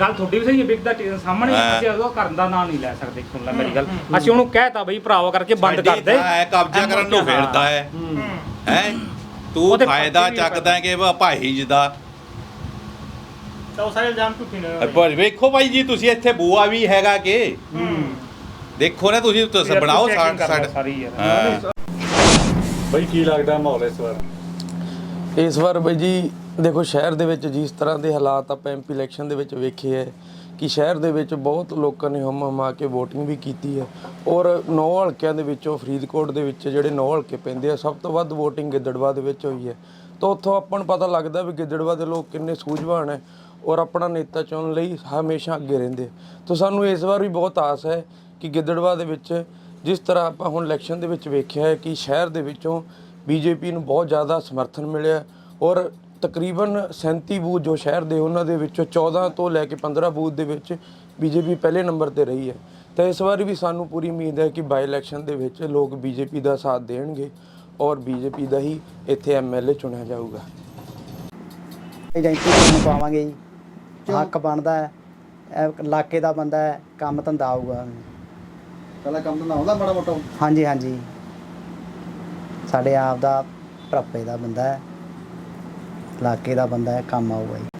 Speaker 11: ਗੱਲ ਤੁਹਾਡੀ ਵੀ ਸਹੀ ਹੈ ਬਿਗ ਦਾ ਟੀ- ਸਾਹਮਣੇ। ਅਸੀਂ ਉਹ ਕਰਨ ਦਾ ਨਾਂ ਨਹੀਂ ਲੈ ਸਕਦੇ ਸੁਣ ਲੈ ਮੇਰੀ ਗੱਲ। ਅਸੀਂ ਉਹਨੂੰ ਕਹਿਤਾ ਬਈ ਭਰਾਵਾ ਕਰਕੇ ਬੰਦ ਕਰ ਦੇ
Speaker 10: ਕਬਜ਼ਾ ਕਰਨ ਨੂੰ। ਫਿਰਦਾ ਹੈ। ਹੈ। ਤੂੰ
Speaker 11: ਉਹਦੇ
Speaker 10: ਫਾਇਦਾ ਚੱਕਦਾ ਹੈ ਕਿ ਭਾਈ ਜੀ ਦਾ?
Speaker 3: ਤਾਂ ਉਹ ਸਾਰੇ ਇਲਜ਼ਾਮ ਝੂਠੇ ਨੇ
Speaker 10: ਪਰ ਵੇਖੋ ਭਾਈ ਜੀ ਤੁਸੀਂ ਇੱਥੇ ਬੂਆ ਵੀ ਹੈਗਾ ਕਿ? ਦੇਖੋ ਨਾ ਤੁਸੀਂ ਤੁਸੀਂ ਬਣਾਓ
Speaker 11: ਸਾਰੀ ਯਾਰ।
Speaker 4: ਬਈ ਕੀ ਲੱਗਦਾ ਮਾਹੌਲ ਇਸ ਵਾਰ?
Speaker 17: ਇਸ ਵਾਰ ਬਈ ਜੀ ਦੇਖੋ, ਸ਼ਹਿਰ ਦੇ ਵਿੱਚ ਜਿਸ ਤਰ੍ਹਾਂ ਦੇ ਹਾਲਾਤ ਆਪਾਂ ਐਮਪੀ ਇਲੈਕਸ਼ਨ ਦੇ ਵਿੱਚ ਵੇਖੇ ਹੈ ਕਿ ਸ਼ਹਿਰ ਦੇ ਵਿੱਚ ਬਹੁਤ ਲੋਕਾਂ ਨੇ ਹਮ ਹਮਾ ਕੇ VOTING ਵੀ ਕੀਤੀ ਹੈ ਔਰ ਨੌ ਹਲਕਿਆਂ ਦੇ ਵਿੱਚੋਂ ਫਰੀਦਕੋਟ ਦੇ ਵਿੱਚ ਜਿਹੜੇ ਨੌ ਹਲਕੇ ਪੈਂਦੇ ਆ, ਸਭ ਤੋਂ ਵੱਧ VOTING ਗਿੱਦੜਵਾ ਦੇ ਵਿੱਚ ਹੋਈ ਹੈ। ਤਾਂ ਉੱਥੋਂ ਆਪਾਂ ਨੂੰ ਪਤਾ ਲੱਗਦਾ ਵੀ ਗਿੱਦੜਵਾ ਦੇ ਲੋਕ ਕਿੰਨੇ ਸੂਝਵਾਨ ਹੈ ਔਰ ਆਪਣਾ ਨੇਤਾ ਚੁਣਨ ਲਈ ਹਮੇਸ਼ਾ ਅੱਗੇ ਰਹਿੰਦੇ ਤਾਂ ਸਾਨੂੰ ਇਸ ਵਾਰ ਵੀ ਬਹੁਤ ਆਸ ਹੈ ਕਿ ਗਿੱਦੜਵਾ ਦੇ ਵਿੱਚ ਜਿਸ ਤਰ੍ਹਾਂ ਆਪਾਂ ਹੁਣ ਇਲੈਕਸ਼ਨ ਦੇ ਵਿੱਚ ਵੇਖਿਆ ਹੈ ਕਿ ਸ਼ਹਿਰ ਦੇ ਵਿੱਚੋਂ ਬੀਜੇਪੀ ਨੂੰ ਬਹੁਤ ਜ਼ਿਆਦਾ ਸਮਰਥਨ ਮਿਲਿਆ ਔਰ ਤਕਰੀਬਨ 37 ਬੂਥ ਜੋ ਸ਼ਹਿਰ ਦੇ ਉਹਨਾਂ ਦੇ ਵਿੱਚੋਂ 14 ਤੋਂ ਲੈ ਕੇ 15 ਬੂਥ ਦੇ ਵਿੱਚ ਬੀਜੇਪੀ ਪਹਿਲੇ ਨੰਬਰ ਤੇ ਰਹੀ ਹੈ। ਤਾਂ ਇਸ ਵਾਰ ਵੀ ਸਾਨੂੰ ਪੂਰੀ ਉਮੀਦ ਹੈ ਕਿ ਬਾਈ ਇਲੈਕਸ਼ਨ ਦੇ ਵਿੱਚ ਲੋਕ ਬੀਜੇਪੀ ਦਾ ਸਾਥ ਦੇਣਗੇ ਔਰ ਬੀਜੇਪੀ ਦਾ ਹੀ ਇੱਥੇ ਐਮਐਲਏ ਚੁਣਿਆ ਜਾਊਗਾ।
Speaker 18: ਏਜੰਸੀ ਨੂੰ ਪਾਵਾਂਗੇ ਜੀ। ਹੱਕ ਬਣਦਾ ਹੈ। ਇਹ ਇਲਾਕੇ ਦਾ ਬੰਦਾ ਹੈ ਕੰਮ ਧੰਦਾ ਆਊਗਾ।
Speaker 4: ਪਹਿਲਾਂ ਕੰਮ ਤਾਂ ਆਉਂਦਾ ਮਾੜਾ ਮੋਟਾ।
Speaker 18: ਹਾਂਜੀ ਹਾਂਜੀ। ਸਾਡੇ ਆਪ ਦਾ ਭਰਾਪੇ ਦਾ ਬੰਦਾ ਹੈ। ਇਲਾਕੇ ਦਾ ਬੰਦਾ ਹੈ ਕੰਮ ਆਊਗਾ ਜੀ।